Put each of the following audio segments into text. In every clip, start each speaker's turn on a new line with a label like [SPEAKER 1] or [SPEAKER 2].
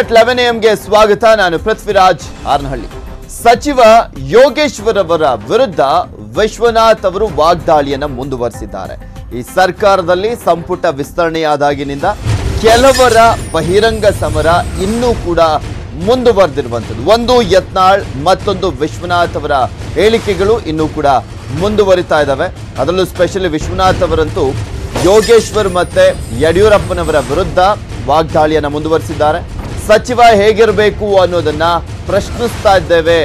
[SPEAKER 1] At eleven ಎಂಗೆ ಸ್ವಾಗತ. ನಾನು ಪೃಥ್ವಿರಾಜ್ ಆರ್ನಹಳ್ಳಿ. ಸಚಿವ ಯೋಗೇಶ್ವರ್ ಅವರ ವಿರುದ್ಧ ವಿಶ್ವನಾಥ್ ಅವರು ವಾಗ್ದಾಳಿಯನ್ನ ಮುಂದುವರಿಸಿದ್ದಾರೆ. ಈ ಸರ್ಕಾರದಲ್ಲಿ ಸಂಪುಟ ವಿಸ್ತರಣೆಯಾದಾಗಿನಿಂದ ಕೆಲವರ ಬಹಿರಂಗ ಸಮರ ಇನ್ನೂ ಕೂಡ ಮುಂದುವರೆದಿರುವಂಥದ್ದು. ಒಂದು ಯತ್ನಾಳ್, ಮತ್ತೊಂದು ವಿಶ್ವನಾಥ್ ಅವರ ಹೇಳಿಕೆಗಳು ಇನ್ನೂ ಕೂಡ ಮುಂದುವರಿತಾ ಇದ್ದಾವೆ. ಅದರಲ್ಲೂ ಸ್ಪೆಷಲಿ ವಿಶ್ವನಾಥ್ ಅವರಂತೂ ಯೋಗೇಶ್ವರ್ ಮತ್ತೆ ಯಡಿಯೂರಪ್ಪನವರ ವಿರುದ್ಧ ವಾಗ್ದಾಳಿಯನ್ನು ಮುಂದುವರಿಸಿದ್ದಾರೆ. ಸಚಿವ ಹೇಗಿರಬೇಕು ಅನ್ನೋದನ್ನ ಪ್ರಶ್ನಿಸ್ತಾ ಇದ್ದೇವೆ.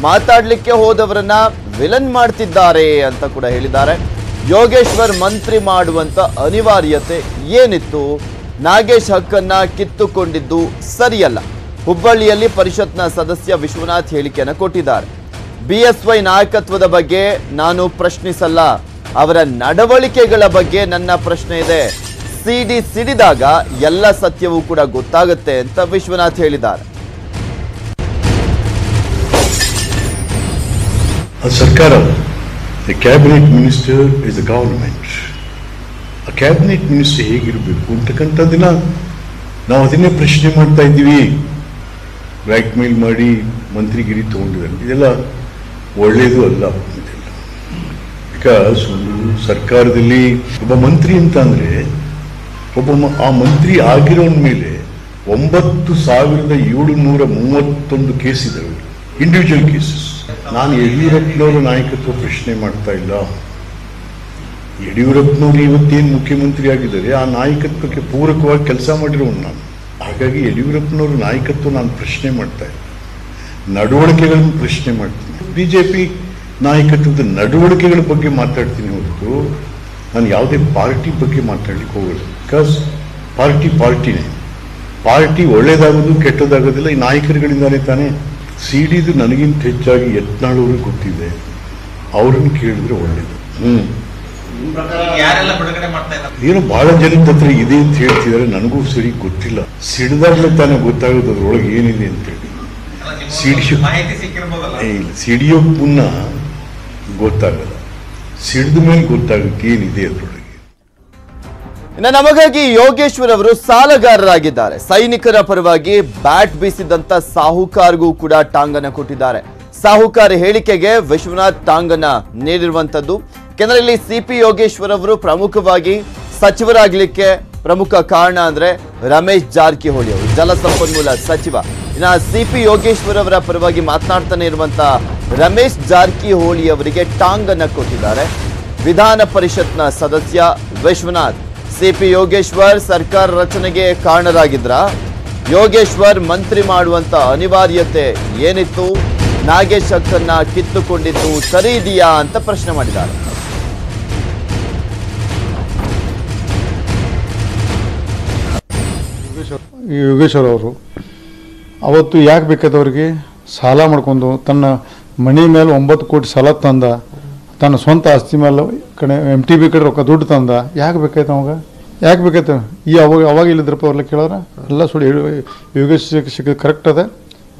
[SPEAKER 1] ಮಾತಾಡ್ಲಿಕ್ಕೆ ಹೋದವರನ್ನ ವಿಲನ್ ಮಾಡ್ತಿದ್ದಾರೆ ಅಂತ ಕೂಡ ಹೇಳಿದ್ದಾರೆ. ಯೋಗೇಶ್ವರ್ ಮಂತ್ರಿ ಮಾಡುವಂತ ಅನಿವಾರ್ಯತೆ ಏನಿತ್ತು? ನಾಗೇಶ್ ಹಕ್ಕನ್ನ ಕಿತ್ತುಕೊಂಡಿದ್ದು ಸರಿಯಲ್ಲ. ಹುಬ್ಬಳ್ಳಿಯಲ್ಲಿ ಪರಿಷತ್ನ ಸದಸ್ಯ ವಿಶ್ವನಾಥ್ ಹೇಳಿಕೆಯನ್ನು ಕೊಟ್ಟಿದ್ದಾರೆ. ಬಿಎಸ್ವೈ ನಾಯಕತ್ವದ ಬಗ್ಗೆ ನಾನು ಪ್ರಶ್ನಿಸಲ್ಲ. ಅವರ ನಡವಳಿಕೆಗಳ ಬಗ್ಗೆ ನನ್ನ ಪ್ರಶ್ನೆ ಇದೆ. ಸಿಡಿ ಸಿಡಿದಾಗ ಎಲ್ಲ ಸತ್ಯವೂ ಕೂಡ ಗೊತ್ತಾಗುತ್ತೆ ಅಂತ ವಿಶ್ವನಾಥ್ ಹೇಳಿದ್ದಾರೆ.
[SPEAKER 2] ಸರ್ಕಾರ the cabinet minister is the government ಆ ಕ್ಯಾಬಿನೆಟ್ ಮಿನಿಸ್ಟರ್ ಹೇಗಿರಬೇಕು ಅಂತಕ್ಕಂಥದ್ದನ್ನ ನಾವು ಅದನ್ನೇ ಪ್ರಶ್ನೆ ಮಾಡ್ತಾ ಇದ್ದೀವಿ. ಬ್ಲ್ಯಾಕ್ ಮೇಲ್ ಮಾಡಿ ಮಂತ್ರಿಗಿರಿ ತಗೊಂಡಿದ್ದಾರೆ. ಇದೆಲ್ಲ ಒಳ್ಳೆಯದು ಅಲ್ಲ ಇದೆಲ್ಲ ಬಿಕಾಸ್ ಒಂದು ಸರ್ಕಾರದಲ್ಲಿ ಒಬ್ಬ ಮಂತ್ರಿ ಅಂತ ಅಂದ್ರೆ ಒಬ್ಬ ಆ ಮಂತ್ರಿ ಆಗಿರೋನ್ ಮೇಲೆ ಒಂಬತ್ತು ಸಾವಿರದ ಏಳು ನೂರ ಮೂವತ್ತೊಂದು ಕೇಸ್ ಇಂಡಿವಿಜುವಲ್ ಕೇಸಸ್ ನಾನು ಯಡಿಯೂರಪ್ಪನವರ ನಾಯಕತ್ವ ಪ್ರಶ್ನೆ ಮಾಡ್ತಾ ಇಲ್ಲ. ಯಡಿಯೂರಪ್ಪನವರು ಇವತ್ತೇನು ಮುಖ್ಯಮಂತ್ರಿ ಆಗಿದ್ದಾರೆ, ಆ ನಾಯಕತ್ವಕ್ಕೆ ಪೂರಕವಾಗಿ ಕೆಲಸ ಮಾಡಿರೋನು ನಾನು. ಹಾಗಾಗಿ ಯಡಿಯೂರಪ್ಪನವರ ನಾಯಕತ್ವ ನಾನು ಪ್ರಶ್ನೆ ಮಾಡ್ತಾ ಇಲ್ಲ. ನಡವಳಿಕೆಗಳನ್ನು ಪ್ರಶ್ನೆ ಮಾಡ್ತೀನಿ. ಬಿಜೆಪಿ ನಾಯಕತ್ವದ ನಡವಳಿಕೆಗಳ ಬಗ್ಗೆ ಮಾತಾಡ್ತೀನಿ ಹೊರತು ನಾನು ಯಾವುದೇ ಪಾರ್ಟಿ ಬಗ್ಗೆ ಮಾತಾಡ್ಲಿಕ್ಕೆ ಹೋಗಲ್ಲ ಬಿಕಾಸ್ ಪಾರ್ಟಿ ಪಾರ್ಟಿನೇ ಪಾರ್ಟಿ ಒಳ್ಳೇದಾಗೋದು ಕೆಟ್ಟದಾಗೋದಿಲ್ಲ ಈ ನಾಯಕರುಗಳಿಂದಾನೇ ತಾನೇ. ಸಿಡಿದು ನನಗಿಂತ ಹೆಚ್ಚಾಗಿ ಯತ್ನಾಳವ್ರಿಗೆ ಗೊತ್ತಿದೆ ಅವ್ರನ್ನ ಕೇಳಿದ್ರೆ ಒಳ್ಳೇದು. ಹ್ಮ್. ಏನು ಬಹಳ ಜನದ ಹತ್ರ ಇದೆ ಅಂತ ಹೇಳ್ತಿದ್ದಾರೆ ನನಗೂ ಸರಿ ಗೊತ್ತಿಲ್ಲ. ಸಿಡಿದಾಗಲೇ ತಾನೇ ಗೊತ್ತಾಗುತ್ತೆ ಅದ್ರೊಳಗೆ ಏನಿದೆ ಅಂತೇಳಿ
[SPEAKER 3] ಹೇಳಿ. ನಿಮ್ಗೆ
[SPEAKER 2] ಸಿಡಿ-
[SPEAKER 3] ಮಾಹಿತಿ ಸಿಕ್ಕಿರ್ಬೋದಲ್ಲ?
[SPEAKER 2] ಏ, ಇಲ್ಲ. ಸಿಡಿಯೋ ಮುನ್ನ ಗೊತ್ತಾಗಲ್ಲ. ಸಿಡಿದ ಮೇಲೆ ಗೊತ್ತಾಗುತ್ತೆ ಏನಿದೆ ಅದ್ರೊಳಗೆ?
[SPEAKER 1] ಇನ್ನು ನಮಗಾಗಿ ಯೋಗೇಶ್ವರ್ ಅವರು ಸಾಲಗಾರರಾಗಿದ್ದಾರೆ. ಸೈನಿಕರ ಪರವಾಗಿ ಬ್ಯಾಟ್ ಬೀಸಿದಂತ ಸಾಹುಕಾರ್ಗೂ ಕೂಡ ಟಾಂಗನ್ನ ಕೊಟ್ಟಿದ್ದಾರೆ. ಸಾಹುಕಾರ ಹೇಳಿಕೆಗೆ ವಿಶ್ವನಾಥ್ ಟಾಂಗನ್ನ ನೀಡಿರುವಂತದ್ದು. ಯಾಕೆಂದ್ರೆ ಸಿಪಿ ಯೋಗೇಶ್ವರ್ ಅವರು ಪ್ರಮುಖವಾಗಿ ಸಚಿವರಾಗಲಿಕ್ಕೆ ಪ್ರಮುಖ ಕಾರಣ ಅಂದ್ರೆ ರಮೇಶ್ ಜಾರಕಿಹೊಳಿ ಅವರು ಜಲಸಂಪನ್ಮೂಲ ಸಚಿವ. ಇನ್ನ ಸಿ ಪಿ ಯೋಗೇಶ್ವರ್ ಅವರ ಪರವಾಗಿ ಮಾತನಾಡ್ತಾನೆ ಇರುವಂತ ರಮೇಶ್ ಜಾರಕಿಹೊಳಿ ಅವರಿಗೆ ಟಾಂಗನ್ನ ಕೊಟ್ಟಿದ್ದಾರೆ. ವಿಧಾನ ಪರಿಷತ್ನ ಸದಸ್ಯ ವಿಶ್ವನಾಥ್. ಸಿಪಿ ಯೋಗೇಶ್ವರ್ ಸರ್ಕಾರ ರಚನೆಗೆ ಕಾರಣರಾಗಿದ್ರ. ಯೋಗೇಶ್ವರ್ ಮಂತ್ರಿ ಮಾಡುವಂತ ಅನಿವಾರ್ಯತೆ ಏನಿತ್ತು? ನಾಗೇಶ್ ಹಕ್ಕನ್ನ ಕಿತ್ತುಕೊಂಡಿದ್ದು ಸರಿ ಇದೆಯಾ ಅಂತ ಪ್ರಶ್ನೆ ಮಾಡಿದ್ದಾರೆ.
[SPEAKER 4] ಯೋಗೇಶ್ವರ್ ಅವರು, ಅವತ್ತು ಯಾಕೆ ಬೇಕಾದವ್ರಿಗೆ ಸಾಲ ಮಾಡ್ಕೊಂಡು ತನ್ನ ಮನೆ ಮೇಲೆ ಒಂಬತ್ತು ಕೋಟಿ ಸಾಲ ತಂದ ತನ್ನ ಸ್ವಂತ ಆಸ್ತಿ ಮೇಲೆ ಕಡೆ ಎಂ ಟಿ ಬಿ ಕಡೆ ರೊಕ್ಕ ದುಡ್ಡು ತಂದ, ಯಾಕೆ ಬೇಕಾಯ್ತು ಅವಾಗ? ಯಾಕೆ ಬೇಕಾಯ್ತು? ಈ ಅವಾಗ ಅವಾಗ ಇಲ್ಲಿದ್ರಪ್ಪ ಅವ್ರಲ್ಲ ಕೇಳೋರ? ಎಲ್ಲ ಹೇಳಿ- ಯೋಗೇಶ್ ಸಿಕ್ಕ ಕರೆಕ್ಟ್ ಅದ,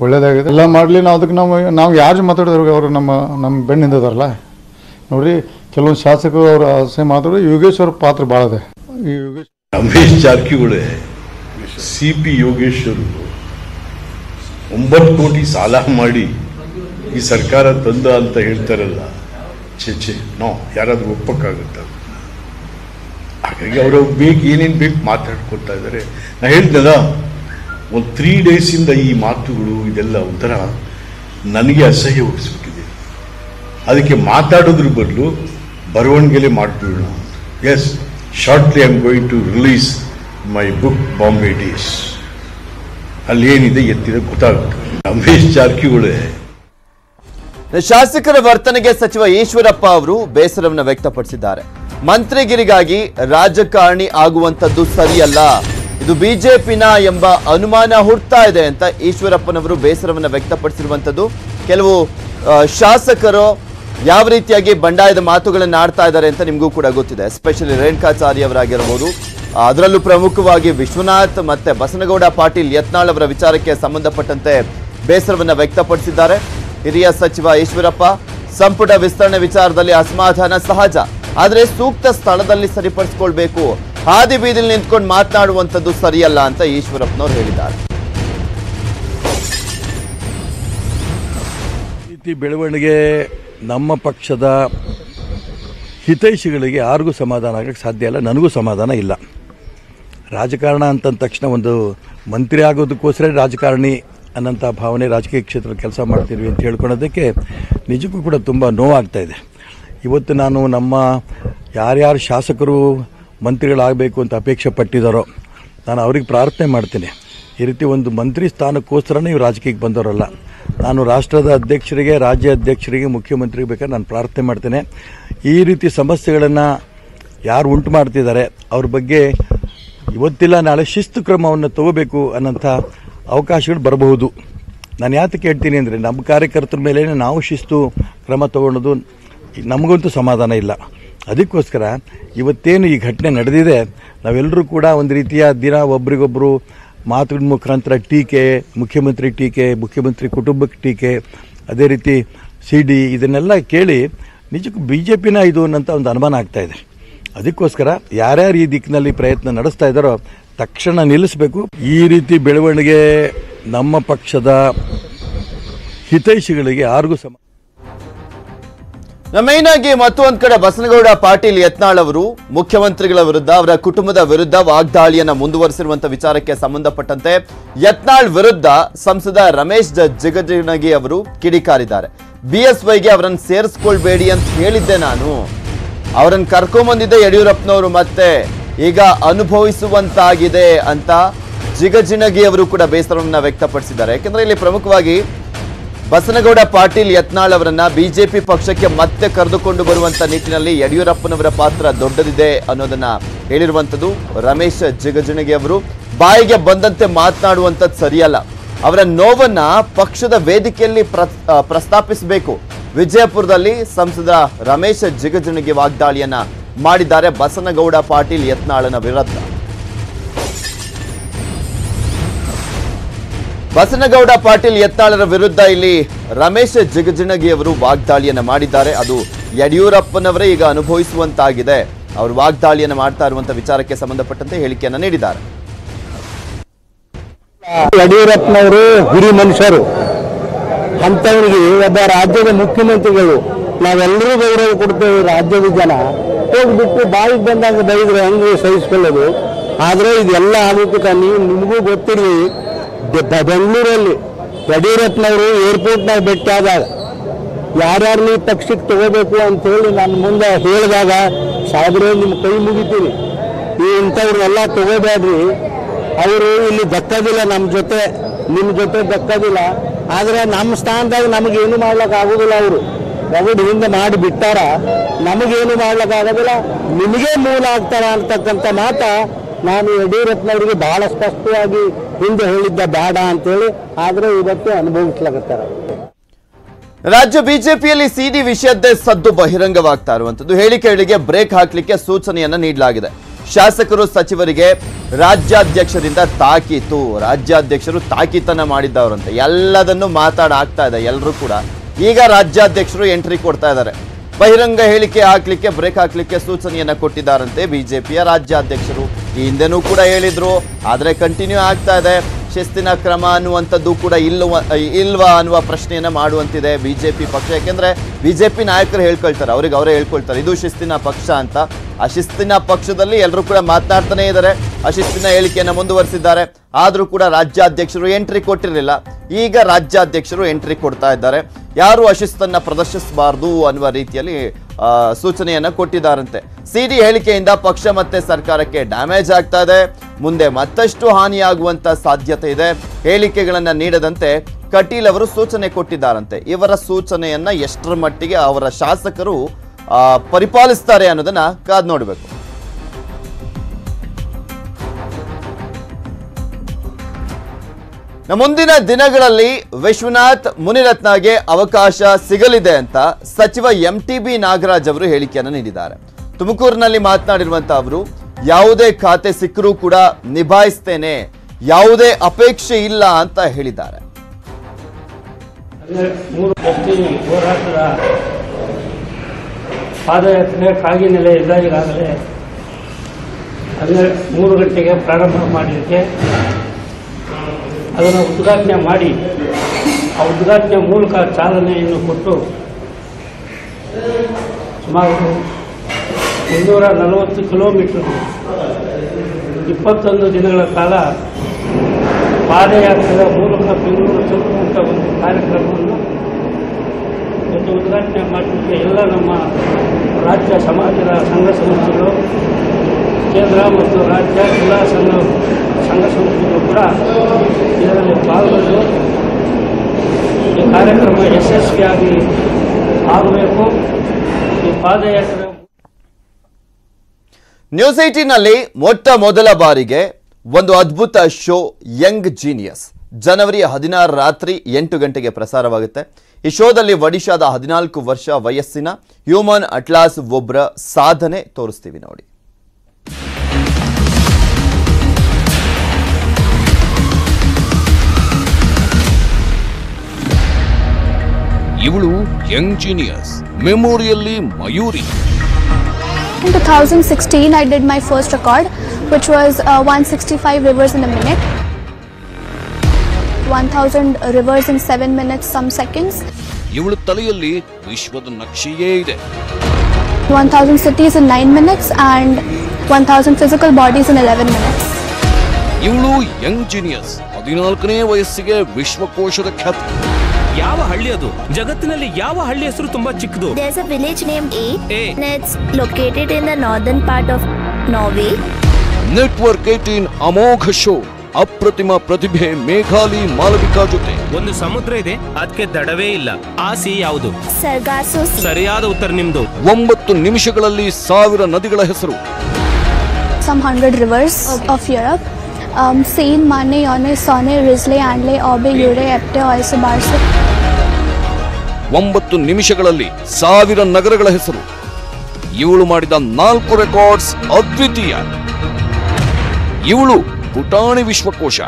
[SPEAKER 4] ಒಳ್ಳೇದಾಗಿದೆ. ಎಲ್ಲ ಮಾಡಲಿ, ನಾವು ಅದಕ್ಕೆ ನಾವು ನಾವು ಯಾರು ಮಾತಾಡಿದ್ರು ಅವರು ನಮ್ಮ ನಮ್ಮ ಬೆಣ್ಣಿಂದದಾರಲ್ಲ ನೋಡ್ರಿ, ಕೆಲವೊಂದು ಶಾಸಕರು ಅವರು ಆಸೆ ಮಾತಾಡೋ ಯೋಗೇಶ್ವರ ಪಾತ್ರ ಭಾಳ ಇದೆ ಈ ಯೋಗೇಶ್
[SPEAKER 2] ರಮೇಶ್ ಜಾರಕಿಹೊಳಿ ಸಿ ಪಿ ಯೋಗೇಶ್ವರು ಒಂಬತ್ತು ಕೋಟಿ ಸಾಲ ಮಾಡಿ ಈ ಸರ್ಕಾರ ತಂದ ಅಂತ ಹೇಳ್ತಾರಲ್ಲ. ಛೆ ಛೆ, ನೋ, ಯಾರಾದರೂ ಒಪ್ಪಕ್ಕಾಗುತ್ತ? ಹಾಗಾಗಿ ಅವರು ಬೇಕು ಏನೇನು ಬೇಕು ಮಾತಾಡ್ಕೊತಾ ಇದ್ದಾರೆ. ನಾನು ಹೇಳ್ದಲ್ಲ ಒಂದು ತ್ರೀ ಡೇಸಿಂದ ಈ ಮಾತುಗಳು, ಇದೆಲ್ಲ ಒಂಥರ ನನಗೆ ಅಸಹ್ಯ ಹುಟ್ಟಿಸ್ಬಿಟ್ಟಿದೆ. ಅದಕ್ಕೆ ಮಾತಾಡೋದ್ರ ಬದಲು ಬರವಣಿಗೆಲೆ ಮಾಡ್ಬಿಡೋಣ yes shortly I am going to release my book Bombay days ಅಲ್ಲಿ ಏನಿದೆ ಎತ್ತಿದೆ ಗೊತ್ತಾಗುತ್ತೆ. ರಮೇಶ್ ಜಾರಕಿಹೊಳಿ
[SPEAKER 1] ಶಾಸಕರ ವರ್ತನೆಗೆ ಸಚಿವ ಈಶ್ವರಪ್ಪ ಅವರು ಬೇಸರವನ್ನು ವ್ಯಕ್ತಪಡಿಸಿದ್ದಾರೆ. ಮಂತ್ರಿಗಿರಿಗಾಗಿ ರಾಜಕಾರಣಿ ಆಗುವಂತದ್ದು ಸರಿಯಲ್ಲ. ಇದು ಬಿಜೆಪಿನ ಎಂಬ ಅನುಮಾನ ಹುಡ್ತಾ ಇದೆ ಅಂತ ಈಶ್ವರಪ್ಪನವರು ಬೇಸರವನ್ನು ವ್ಯಕ್ತಪಡಿಸಿರುವಂಥದ್ದು. ಕೆಲವು ಶಾಸಕರು ಯಾವ ರೀತಿಯಾಗಿ ಬಂಡಾಯದ ಮಾತುಗಳನ್ನು ಆಡ್ತಾ ಇದ್ದಾರೆ ಅಂತ ನಿಮಗೂ ಕೂಡ ಗೊತ್ತಿದೆ. ಎಸ್ಪೆಷಲಿ ರೇಣುಕಾಚಾರ್ಯ ಅವರಾಗಿರ್ಬೋದು. ಅದರಲ್ಲೂ ಪ್ರಮುಖವಾಗಿ ವಿಶ್ವನಾಥ್ ಮತ್ತೆ ಬಸನಗೌಡ ಪಾಟೀಲ್ ಯತ್ನಾಳ್ ಅವರ ವಿಚಾರಕ್ಕೆ ಸಂಬಂಧಪಟ್ಟಂತೆ ಬೇಸರವನ್ನು ವ್ಯಕ್ತಪಡಿಸಿದ್ದಾರೆ. ಹಿರಿಯ ಸಚಿವ ಈಶ್ವರಪ್ಪ, ಸಂಪುಟ ವಿಸ್ತರಣೆ ವಿಚಾರದಲ್ಲಿ ಅಸಮಾಧಾನ ಸಹಜ. ಆದರೆ ಸೂಕ್ತ ಸ್ಥಳದಲ್ಲಿ ಸರಿಪಡಿಸಿಕೊಳ್ಬೇಕು. ಹಾದಿ ಬೀದಿಲಿ ನಿಂತ್ಕೊಂಡು ಮಾತನಾಡುವಂಥದ್ದು ಸರಿಯಲ್ಲ ಅಂತ ಈಶ್ವರಪ್ಪನವರು ಹೇಳಿದ್ದಾರೆ.
[SPEAKER 5] ಬೆಳವಣಿಗೆ ನಮ್ಮ ಪಕ್ಷದ ಹಿತೈಷಿಗಳಿಗೆ ಯಾರಿಗೂ ಸಮಾಧಾನ ಆಗಕ್ಕೆ ಸಾಧ್ಯ ಇಲ್ಲ, ನನಗೂ ಸಮಾಧಾನ ಇಲ್ಲ. ರಾಜಕಾರಣ ಅಂತಂದ ತಕ್ಷಣ ಒಂದು ಮಂತ್ರಿ ಆಗೋದಕ್ಕೋಸ್ಕರ ರಾಜಕಾರಣಿ ಅನ್ನೋಂಥ ಭಾವನೆ ರಾಜಕೀಯ ಕ್ಷೇತ್ರದಲ್ಲಿ ಕೆಲಸ ಮಾಡ್ತೀವಿ ಅಂತ ಹೇಳ್ಕೊಳ್ಳೋದಕ್ಕೆ ನಿಜಕ್ಕೂ ಕೂಡ ತುಂಬ ನೋವಾಗ್ತಾ ಇದೆ. ಇವತ್ತು ನಾನು ನಮ್ಮ ಯಾರ್ಯಾರು ಶಾಸಕರು ಮಂತ್ರಿಗಳಾಗಬೇಕು ಅಂತ ಅಪೇಕ್ಷೆ ಪಟ್ಟಿದ್ದಾರೋ ನಾನು ಅವ್ರಿಗೆ ಪ್ರಾರ್ಥನೆ ಮಾಡ್ತೀನಿ. ಈ ರೀತಿ ಒಂದು ಮಂತ್ರಿ ಸ್ಥಾನಕ್ಕೋಸ್ಕರನೇ ಇವ್ರು ರಾಜಕೀಯಕ್ಕೆ ಬಂದವರಲ್ಲ. ನಾನು ರಾಷ್ಟ್ರದ ಅಧ್ಯಕ್ಷರಿಗೆ, ರಾಜ್ಯ ಅಧ್ಯಕ್ಷರಿಗೆ, ಮುಖ್ಯಮಂತ್ರಿಗೆ ಬೇಕಾದ್ರೆ ನಾನು ಪ್ರಾರ್ಥನೆ ಮಾಡ್ತೇನೆ. ಈ ರೀತಿ ಸಮಸ್ಯೆಗಳನ್ನು ಯಾರು ಉಂಟು ಮಾಡ್ತಿದ್ದಾರೆ, ಅವ್ರ ಬಗ್ಗೆ ಇವತ್ತಿಲ್ಲ, ನಾಳೆ ಶಿಸ್ತು ಕ್ರಮವನ್ನು ತಗೋಬೇಕು ಅನ್ನೋಂಥ ಅವಕಾಶಗಳು ಬರಬಹುದು. ನಾನು ಯಾತಕ್ಕೆ ಹೇಳ್ತೀನಿ ಅಂದರೆ ನಮ್ಮ ಕಾರ್ಯಕರ್ತರ ಮೇಲೆ ನಾವು ಶಿಸ್ತು ಕ್ರಮ ತಗೊಳ್ಳೋದು ನಮಗಂತೂ ಸಮಾಧಾನ ಇಲ್ಲ. ಅದಕ್ಕೋಸ್ಕರ ಇವತ್ತೇನು ಈ ಘಟನೆ ನಡೆದಿದೆ, ನಾವೆಲ್ಲರೂ ಕೂಡ ಒಂದು ರೀತಿಯ ದಿನ ಒಬ್ರಿಗೊಬ್ಬರು ಮಾತುಗಳ ಮುಖಾಂತರ ಟೀಕೆ, ಮುಖ್ಯಮಂತ್ರಿ ಟೀಕೆ, ಮುಖ್ಯಮಂತ್ರಿ ಕುಟುಂಬಕ್ಕೆ ಟೀಕೆ, ಅದೇ ರೀತಿ ಸಿ ಡಿ ಇದನ್ನೆಲ್ಲ ಕೇಳಿ ನಿಜಕ್ಕೂ ಬಿ ಜೆ ಪಿನ ಇದು ಅನ್ನೋಂಥ ಒಂದು ಅನುಮಾನ ಆಗ್ತಾ ಇದೆ. ಅದಕ್ಕೋಸ್ಕರ ಯಾರ್ಯಾರು ಈ ದಿಕ್ಕಿನಲ್ಲಿ ಪ್ರಯತ್ನ ನಡೆಸ್ತಾ ಇದ್ದಾರೋ ತಕ್ಷಣ ನಿಲ್ಲಿಸಬೇಕು. ಈ ರೀತಿ ಬೆಳವಣಿಗೆ ನಮ್ಮ ಪಕ್ಷದ ಹಿತೈಷಿಗಳಿಗೆ ಯಾರಿಗೂ ಸಮ
[SPEAKER 1] ಮೇನ್ ಆಗಿ ಮತ್ತೊಂದ್ ಕಡೆ ಬಸನಗೌಡ ಪಾಟೀಲ್ ಯತ್ನಾಳ್ ಅವರು ಮುಖ್ಯಮಂತ್ರಿಗಳ ವಿರುದ್ಧ ಅವರ ಕುಟುಂಬದ ವಿರುದ್ಧ ವಾಗ್ದಾಳಿಯನ್ನು ಮುಂದುವರೆಸಿರುವಂತಹ ವಿಚಾರಕ್ಕೆ ಸಂಬಂಧಪಟ್ಟಂತೆ ಯತ್ನಾಳ್ ವಿರುದ್ಧ ಸಂಸದ ರಮೇಶ್ ಜಿಗಜಿಣಗಿ ಅವರು ಕಿಡಿಕಾರಿದ್ದಾರೆ. ಬಿಎಸ್ವೈಗೆ ಅವರನ್ನು ಸೇರಿಸ್ಕೊಳ್ಬೇಡಿ ಅಂತ ಹೇಳಿದ್ದೆ ನಾನು. ಅವರನ್ನು ಕರ್ಕೊಂಬಂದಿದ್ದೆ ಯಡಿಯೂರಪ್ಪನವರು ಮತ್ತೆ ಈಗ ಅನುಭವಿಸುವಂತಾಗಿದೆ ಅಂತ ಜಿಗಜಿಣಗಿ ಅವರು ಕೂಡ ಬೇಸರವನ್ನು ವ್ಯಕ್ತಪಡಿಸಿದ್ದಾರೆ. ಯಾಕಂದ್ರೆ ಇಲ್ಲಿ ಪ್ರಮುಖವಾಗಿ ಬಸನಗೌಡ ಪಾಟೀಲ್ ಯತ್ನಾಳ್ ಅವರನ್ನ ಬಿಜೆಪಿ ಪಕ್ಷಕ್ಕೆ ಮತ್ತೆ ಕರೆದುಕೊಂಡು ಬರುವಂತ ನಿಟ್ಟಿನಲ್ಲಿ ಯಡಿಯೂರಪ್ಪನವರ ಪಾತ್ರ ದೊಡ್ಡದಿದೆ ಅನ್ನೋದನ್ನ ಹೇಳಿರುವಂಥದ್ದು ರಮೇಶ್ ಜಿಗಜಿಣಗಿ ಅವರು. ಬಾಯಿಗೆ ಬಂದಂತೆ ಮಾತನಾಡುವಂಥದ್ದು ಸರಿಯಲ್ಲ. ಅವರ ನೋವನ್ನ ಪಕ್ಷದ ವೇದಿಕೆಯಲ್ಲಿ ಪ್ರಸ್ತಾಪಿಸಬೇಕು. ವಿಜಯಪುರದಲ್ಲಿ ಸಂಸದ ರಮೇಶ್ ಜಿಗಜಿಣಗಿ ವಾಗ್ದಾಳಿಯನ್ನ ಮಾಡಿದ್ದಾರೆ ಬಸನಗೌಡ ಪಾಟೀಲ್ ಯತ್ನಾಳನ ವಿರುದ್ಧ. ಬಸನಗೌಡ ಪಾಟೀಲ್ ಯತ್ನಾಳರ ವಿರುದ್ಧ ಇಲ್ಲಿ ರಮೇಶ್ ಜಿಗಜಿಣಗಿ ಅವರು ವಾಗ್ದಾಳಿಯನ್ನ ಮಾಡಿದ್ದಾರೆ. ಅದು ಯಡಿಯೂರಪ್ಪನವರೇ ಈಗ ಅನುಭವಿಸುವಂತಾಗಿದೆ. ಅವರು ವಾಗ್ದಾಳಿಯನ್ನು ಮಾಡ್ತಾ ಇರುವಂತಹ ವಿಚಾರಕ್ಕೆ ಸಂಬಂಧಪಟ್ಟಂತೆ ಹೇಳಿಕೆಯನ್ನು ನೀಡಿದ್ದಾರೆ.
[SPEAKER 6] ಯಡಿಯೂರಪ್ಪನವರು ಹಿರಿ ಮನುಷ್ಯರು. ಅಂತವರಿಗೆ ಒಬ್ಬ ರಾಜ್ಯದ ಮುಖ್ಯಮಂತ್ರಿಗಳು, ನಾವೆಲ್ಲರೂ ಗೌರವ ಕೊಡ್ತೇವೆ ರಾಜ್ಯದ ಜನ. ಹೋಗ್ಬಿಟ್ಟು ಬಾಯಿಗೆ ಬಂದಾಗ ಬೈದ್ರೆ ಹೆಂಗೆ ಸಹಿಸ್ಕೊಳ್ಳೋದು? ಆದರೆ ಇದೆಲ್ಲ ಆಗುತ್ತೆ ನೀವು, ನಿಮಗೂ ಗೊತ್ತಿರಲಿ ಬೆಂಗಳೂರಲ್ಲಿ ಯಡಿಯೂರಪ್ಪನವರು ಏರ್ಪೋರ್ಟ್ನಾಗ ಭೇಟಿ ಆದಾಗ ಯಾರ್ಯಾರು ಪಕ್ಷಕ್ಕೆ ತಗೋಬೇಕು ಅಂತ ಹೇಳಿ ನನ್ನ ಮುಂದೆ ಹೇಳಿದಾಗ, ಸಾಹೇಬ್ರೆ, ನಿಮ್ಮ ಕೈ ಮುಗಿತೀನಿ. ಈ ಇಂಥವ್ರನ್ನೆಲ್ಲ ತಗೋಬೇಡ್ರಿ. ಅವರು ಇಲ್ಲಿ ದಕ್ಕದಿಲ್ಲ, ನಮ್ಮ ಜೊತೆ, ನಿಮ್ಮ ಜೊತೆ ದಕ್ಕದಿಲ್ಲ. ಆದರೆ ನಮ್ಮ ಸ್ಥಾನದಾಗ ನಮಗೇನು ಮಾಡ್ಲಿಕ್ಕೆ ಆಗೋದಿಲ್ಲ ಅವರು. ಒಗಡು ಹಿಂದೆ ಮಾಡಿ ಬಿಟ್ಟಾರ, ನಮಗೇನು ಮಾಡ್ಲಿಕ್ಕಾಗೋದಿಲ್ಲ, ನಿಮಗೆ ಮೂಲ ಆಗ್ತಾರ ಅಂತಕ್ಕಂಥ ಮಾತ ನಾನು ಯಡಿಯೂರಪ್ಪನವರಿಗೆ ಬಹಳ ಸ್ಪಷ್ಟವಾಗಿ ಹಿಂದೆ ಹೇಳಿದ್ದ ಬೇಡ ಅಂತೇಳಿ ಆದರೆ ಇವತ್ತು ಅನುಭವಿಸ್ಲಾಗತ್ತಾರ.
[SPEAKER 1] ರಾಜ್ಯ ಬಿಜೆಪಿಯಲ್ಲಿ ಸಿಡಿ ವಿಷಯದ್ದೇ ಸದ್ದು ಬಹಿರಂಗವಾಗ್ತಾ ಇರುವಂತದ್ದು ಹೇಳಿಕೆಗಳಿಗೆ ಬ್ರೇಕ್ ಹಾಕಲಿಕ್ಕೆ ಸೂಚನೆಯನ್ನ ನೀಡಲಾಗಿದೆ. ಶಾಸಕರು ಸಚಿವರಿಗೆ ರಾಜ್ಯಾಧ್ಯಕ್ಷರಿಂದ ತಾಕೀತು, ರಾಜ್ಯಾಧ್ಯಕ್ಷರು ತಾಕೀತನ ಮಾಡಿದ್ದವರಂತೆ. ಎಲ್ಲದನ್ನು ಮಾತಾಡ ಆಗ್ತಾ ಇದೆ ಎಲ್ಲರೂ ಕೂಡ. ಈಗ ರಾಜ್ಯಾಧ್ಯಕ್ಷರು ಎಂಟ್ರಿ ಕೊಡ್ತಾ ಇದ್ದಾರೆ. ಬಹಿರಂಗ ಹೇಳಿಕೆ ಹಾಕ್ಲಿಕ್ಕೆ ಬ್ರೇಕ್ ಹಾಕ್ಲಿಕ್ಕೆ ಸೂಚನೆಯನ್ನ ಕೊಟ್ಟಿದ್ದಾರಂತೆ ಬಿಜೆಪಿಯ ರಾಜ್ಯಾಧ್ಯಕ್ಷರು. ಈ ಹಿಂದೆನೂ ಕೂಡ ಹೇಳಿದ್ರು, ಆದರೆ ಕಂಟಿನ್ಯೂ ಆಗ್ತಾ ಇದೆ. ಶಿಸ್ತಿನ ಕ್ರಮ ಅನ್ನುವಂಥದ್ದು ಕೂಡ ಇಲ್ಲವ, ಇಲ್ವಾ ಅನ್ನುವ ಪ್ರಶ್ನೆಯನ್ನ ಮಾಡುವಂತಿದೆ ಬಿಜೆಪಿ ಪಕ್ಷ. ಯಾಕೆಂದ್ರೆ ಬಿಜೆಪಿ ನಾಯಕರು ಹೇಳ್ಕೊಳ್ತಾರೆ, ಅವ್ರಿಗೆ ಅವರೇ ಹೇಳ್ಕೊಳ್ತಾರೆ, ಇದು ಶಿಸ್ತಿನ ಪಕ್ಷ ಅಂತ. ಆ ಶಿಸ್ತಿನ ಪಕ್ಷದಲ್ಲಿ ಎಲ್ಲರೂ ಕೂಡ ಮಾತನಾಡ್ತಾನೆ ಇದ್ದಾರೆ. ಅಶಿಸ್ತಿನ ಹೇಳಿಕೆಯನ್ನು ಮುಂದುವರಿಸಿದ್ದಾರೆ. ಆದರೂ ಕೂಡ ರಾಜ್ಯಾಧ್ಯಕ್ಷರು ಎಂಟ್ರಿ ಕೊಟ್ಟಿರಲಿಲ್ಲ. ಈಗ ರಾಜ್ಯಾಧ್ಯಕ್ಷರು ಎಂಟ್ರಿ ಕೊಡ್ತಾ ಇದ್ದಾರೆ. ಯಾರು ಅಶಿಸ್ತನ್ನು ಪ್ರದರ್ಶಿಸಬಾರದು ಅನ್ನುವ ರೀತಿಯಲ್ಲಿ ಸೂಚನೆಯನ್ನು ಕೊಟ್ಟಿದ್ದಾರಂತೆ. ಸಿಡಿ ಹೇಳಿಕೆಯಿಂದ ಪಕ್ಷ ಮತ್ತೆ ಸರ್ಕಾರಕ್ಕೆ ಡ್ಯಾಮೇಜ್ ಆಗ್ತಾ ಇದೆ. ಮುಂದೆ ಮತ್ತಷ್ಟು ಹಾನಿಯಾಗುವಂತ ಸಾಧ್ಯತೆ ಇದೆ. ಹೇಳಿಕೆಗಳನ್ನು ನೀಡದಂತೆ ಕಟೀಲ್ ಅವರು ಸೂಚನೆ ಕೊಟ್ಟಿದ್ದಾರಂತೆ. ಇವರ ಸೂಚನೆಯನ್ನ ಎಷ್ಟರ ಮಟ್ಟಿಗೆ ಅವರ ಶಾಸಕರು ಪರಿಪಾಲಿಸ್ತಾರೆ ಅನ್ನೋದನ್ನ ಕಾದ್ ನೋಡಬೇಕು. ಮುಂದಿನ ದಿನಗಳಲ್ಲಿ ವಿಶ್ವನಾಥ್ ಮುನಿರತ್ನಗೆ ಅವಕಾಶ ಸಿಗಲಿದೆ ಅಂತ ಸಚಿವ ಎಂ ಟಿ ಬಿ ನಾಗರಾಜ್ ಅವರು ಹೇಳಿಕೆಯನ್ನು ನೀಡಿದ್ದಾರೆ. ತುಮಕೂರಿನಲ್ಲಿ ಮಾತನಾಡಿರುವಂತಹ ಅವರು, ಯಾವುದೇ ಖಾತೆ ಸಿಕ್ಕರೂ ಕೂಡ ನಿಭಾಯಿಸ್ತೇನೆ, ಯಾವುದೇ ಅಪೇಕ್ಷೆ ಇಲ್ಲ ಅಂತ ಹೇಳಿದ್ದಾರೆ.
[SPEAKER 7] ಮೂರು ಯಾತ್ರೆ ಪಾದಯಾತ್ರೆ ಕಾಗಿನೆಲೆ ಇದ್ದಾಗಲೇ ಹನ್ನೆರಡು ಮೂರು ಗಂಟೆಗೆ ಪ್ರಾರಂಭ ಮಾಡಲಿಕ್ಕೆ ಅದನ್ನು ಉದ್ಘಾಟನೆ ಮಾಡಿ, ಆ ಉದ್ಘಾಟನೆ ಮೂಲಕ ಚಾಲನೆಯನ್ನು ಕೊಟ್ಟು ಸುಮಾರು ಮುನ್ನೂರ ನಲವತ್ತು ಕಿಲೋಮೀಟರ್, ಇಪ್ಪತ್ತೊಂದು ದಿನಗಳ ಕಾಲ ಪಾದಯಾತ್ರೆಯ ಮೂಲಕ ಬೆಂಗಳೂರು ತಲುಪುವಂಥ ಒಂದು ಕಾರ್ಯಕ್ರಮವನ್ನು ಉದ್ಘಾಟನೆ ಮಾಡಲಿಕ್ಕೆ ಎಲ್ಲ ನಮ್ಮ ರಾಜ್ಯ ಸಮಾಜದ ಸಂಘ ಸಂಸ್ಥೆಗಳು, ಕೇಂದ್ರ ಮತ್ತು ರಾಜ್ಯ ಜಿಲ್ಲಾ ಸಂಘ ಸಂಘ ಸಂಸ್ಥೆಗಳು ಕೂಡ ಇದರಲ್ಲಿ ಪಾಲ್ಗೊಂಡು ಈ ಕಾರ್ಯಕ್ರಮ ಯಶಸ್ವಿಯಾಗಿ ಆಗಬೇಕು. ಈ ಪಾದಯಾತ್ರೆ
[SPEAKER 1] ನ್ಯೂಸ್ ಏಟೀನಲ್ಲಿ ಮೊಟ್ಟ ಮೊದಲ ಬಾರಿಗೆ ಒಂದು ಅದ್ಭುತ ಶೋ ಯಂಗ್ ಜೀನಿಯಸ್ ಜನವರಿ ಹದಿನಾರು ರಾತ್ರಿ ಎಂಟು ಗಂಟೆಗೆ ಪ್ರಸಾರವಾಗುತ್ತೆ. ಈ ಶೋದಲ್ಲಿ ಒಡಿಶಾದ ಹದಿನಾಲ್ಕು ವರ್ಷ ವಯಸ್ಸಿನ ಹ್ಯೂಮನ್ ಅಟ್ಲಾಸ್ ಒಬ್ಬರ ಸಾಧನೆ ತೋರಿಸ್ತೀವಿ ನೋಡಿ
[SPEAKER 8] ಇವಳು young genius ಮೆಮೋರಿಯಲ್ಲಿ Mayuri
[SPEAKER 9] In 2016, I did my first record, which was uh, 165 rivers in a minute. One thousand rivers in seven minutes some seconds
[SPEAKER 8] ಇವಳು ತಲೆಯಲ್ಲಿ ವಿಶ್ವದ ನಕ್ಷೆಯೇ ಇದೆ.
[SPEAKER 9] One thousand cities in nine minutes and one thousand physical bodies in eleven minutes
[SPEAKER 8] ಇವಳು young genius ಹದಿನಾಲ್ಕನೇ ವಯಸ್ಸಿಗೆ ವಿಶ್ವಕೋಶದ ಖ್ಯಾತಿ.
[SPEAKER 10] ಯಾವ ಹಳ್ಳಿ ಅದು? ಜಗತ್ತಿನಲ್ಲಿ ಯಾವ ಹಳ್ಳಿ ಹೆಸರು ತುಂಬಾ ಚಿಕ್ಕದು?
[SPEAKER 11] There's a village
[SPEAKER 10] name
[SPEAKER 11] A it's located in the northern part of Norway
[SPEAKER 8] network 18 ಅಮೋಘ ಶೋ ಅಪ್ರತಿಮ ಪ್ರತಿಭೆ ಮೇಘಾಲಿ ಮಾಲವಿಕಾ ಜೊತೆ.
[SPEAKER 10] ಒಂದು ಸಮುದ್ರ ಇದೆ ಅದಕ್ಕೆ ದಡವೇ ಇಲ್ಲ. ಆ ಸಿ. ಯಾವುದು. ಸರಿಯಾದ ಉತ್ತರ ನಿಮ್ದು.
[SPEAKER 8] ಒಂಬತ್ತು ನಿಮಿಷಗಳಲ್ಲಿ ಸಾವಿರ ನದಿಗಳ ಹೆಸರು.
[SPEAKER 9] Some 100 rivers of Europe. Seine Mane Yonne Saone Risle Andelle Aube Eure Epte Oise Barse.
[SPEAKER 8] ಒಂಬತ್ತು ನಿಮಿಷಗಳಲ್ಲಿ ಸಾವಿರ ನಗರಗಳ ಹೆಸರು. ಇವಳು ಮಾಡಿದ ನಾಲ್ಕು ರೆಕಾರ್ಡ್ಸ್ ಅದ್ವಿತೀಯ. ಇವಳು ಪುಟಾಣಿ ವಿಶ್ವಕೋಶ.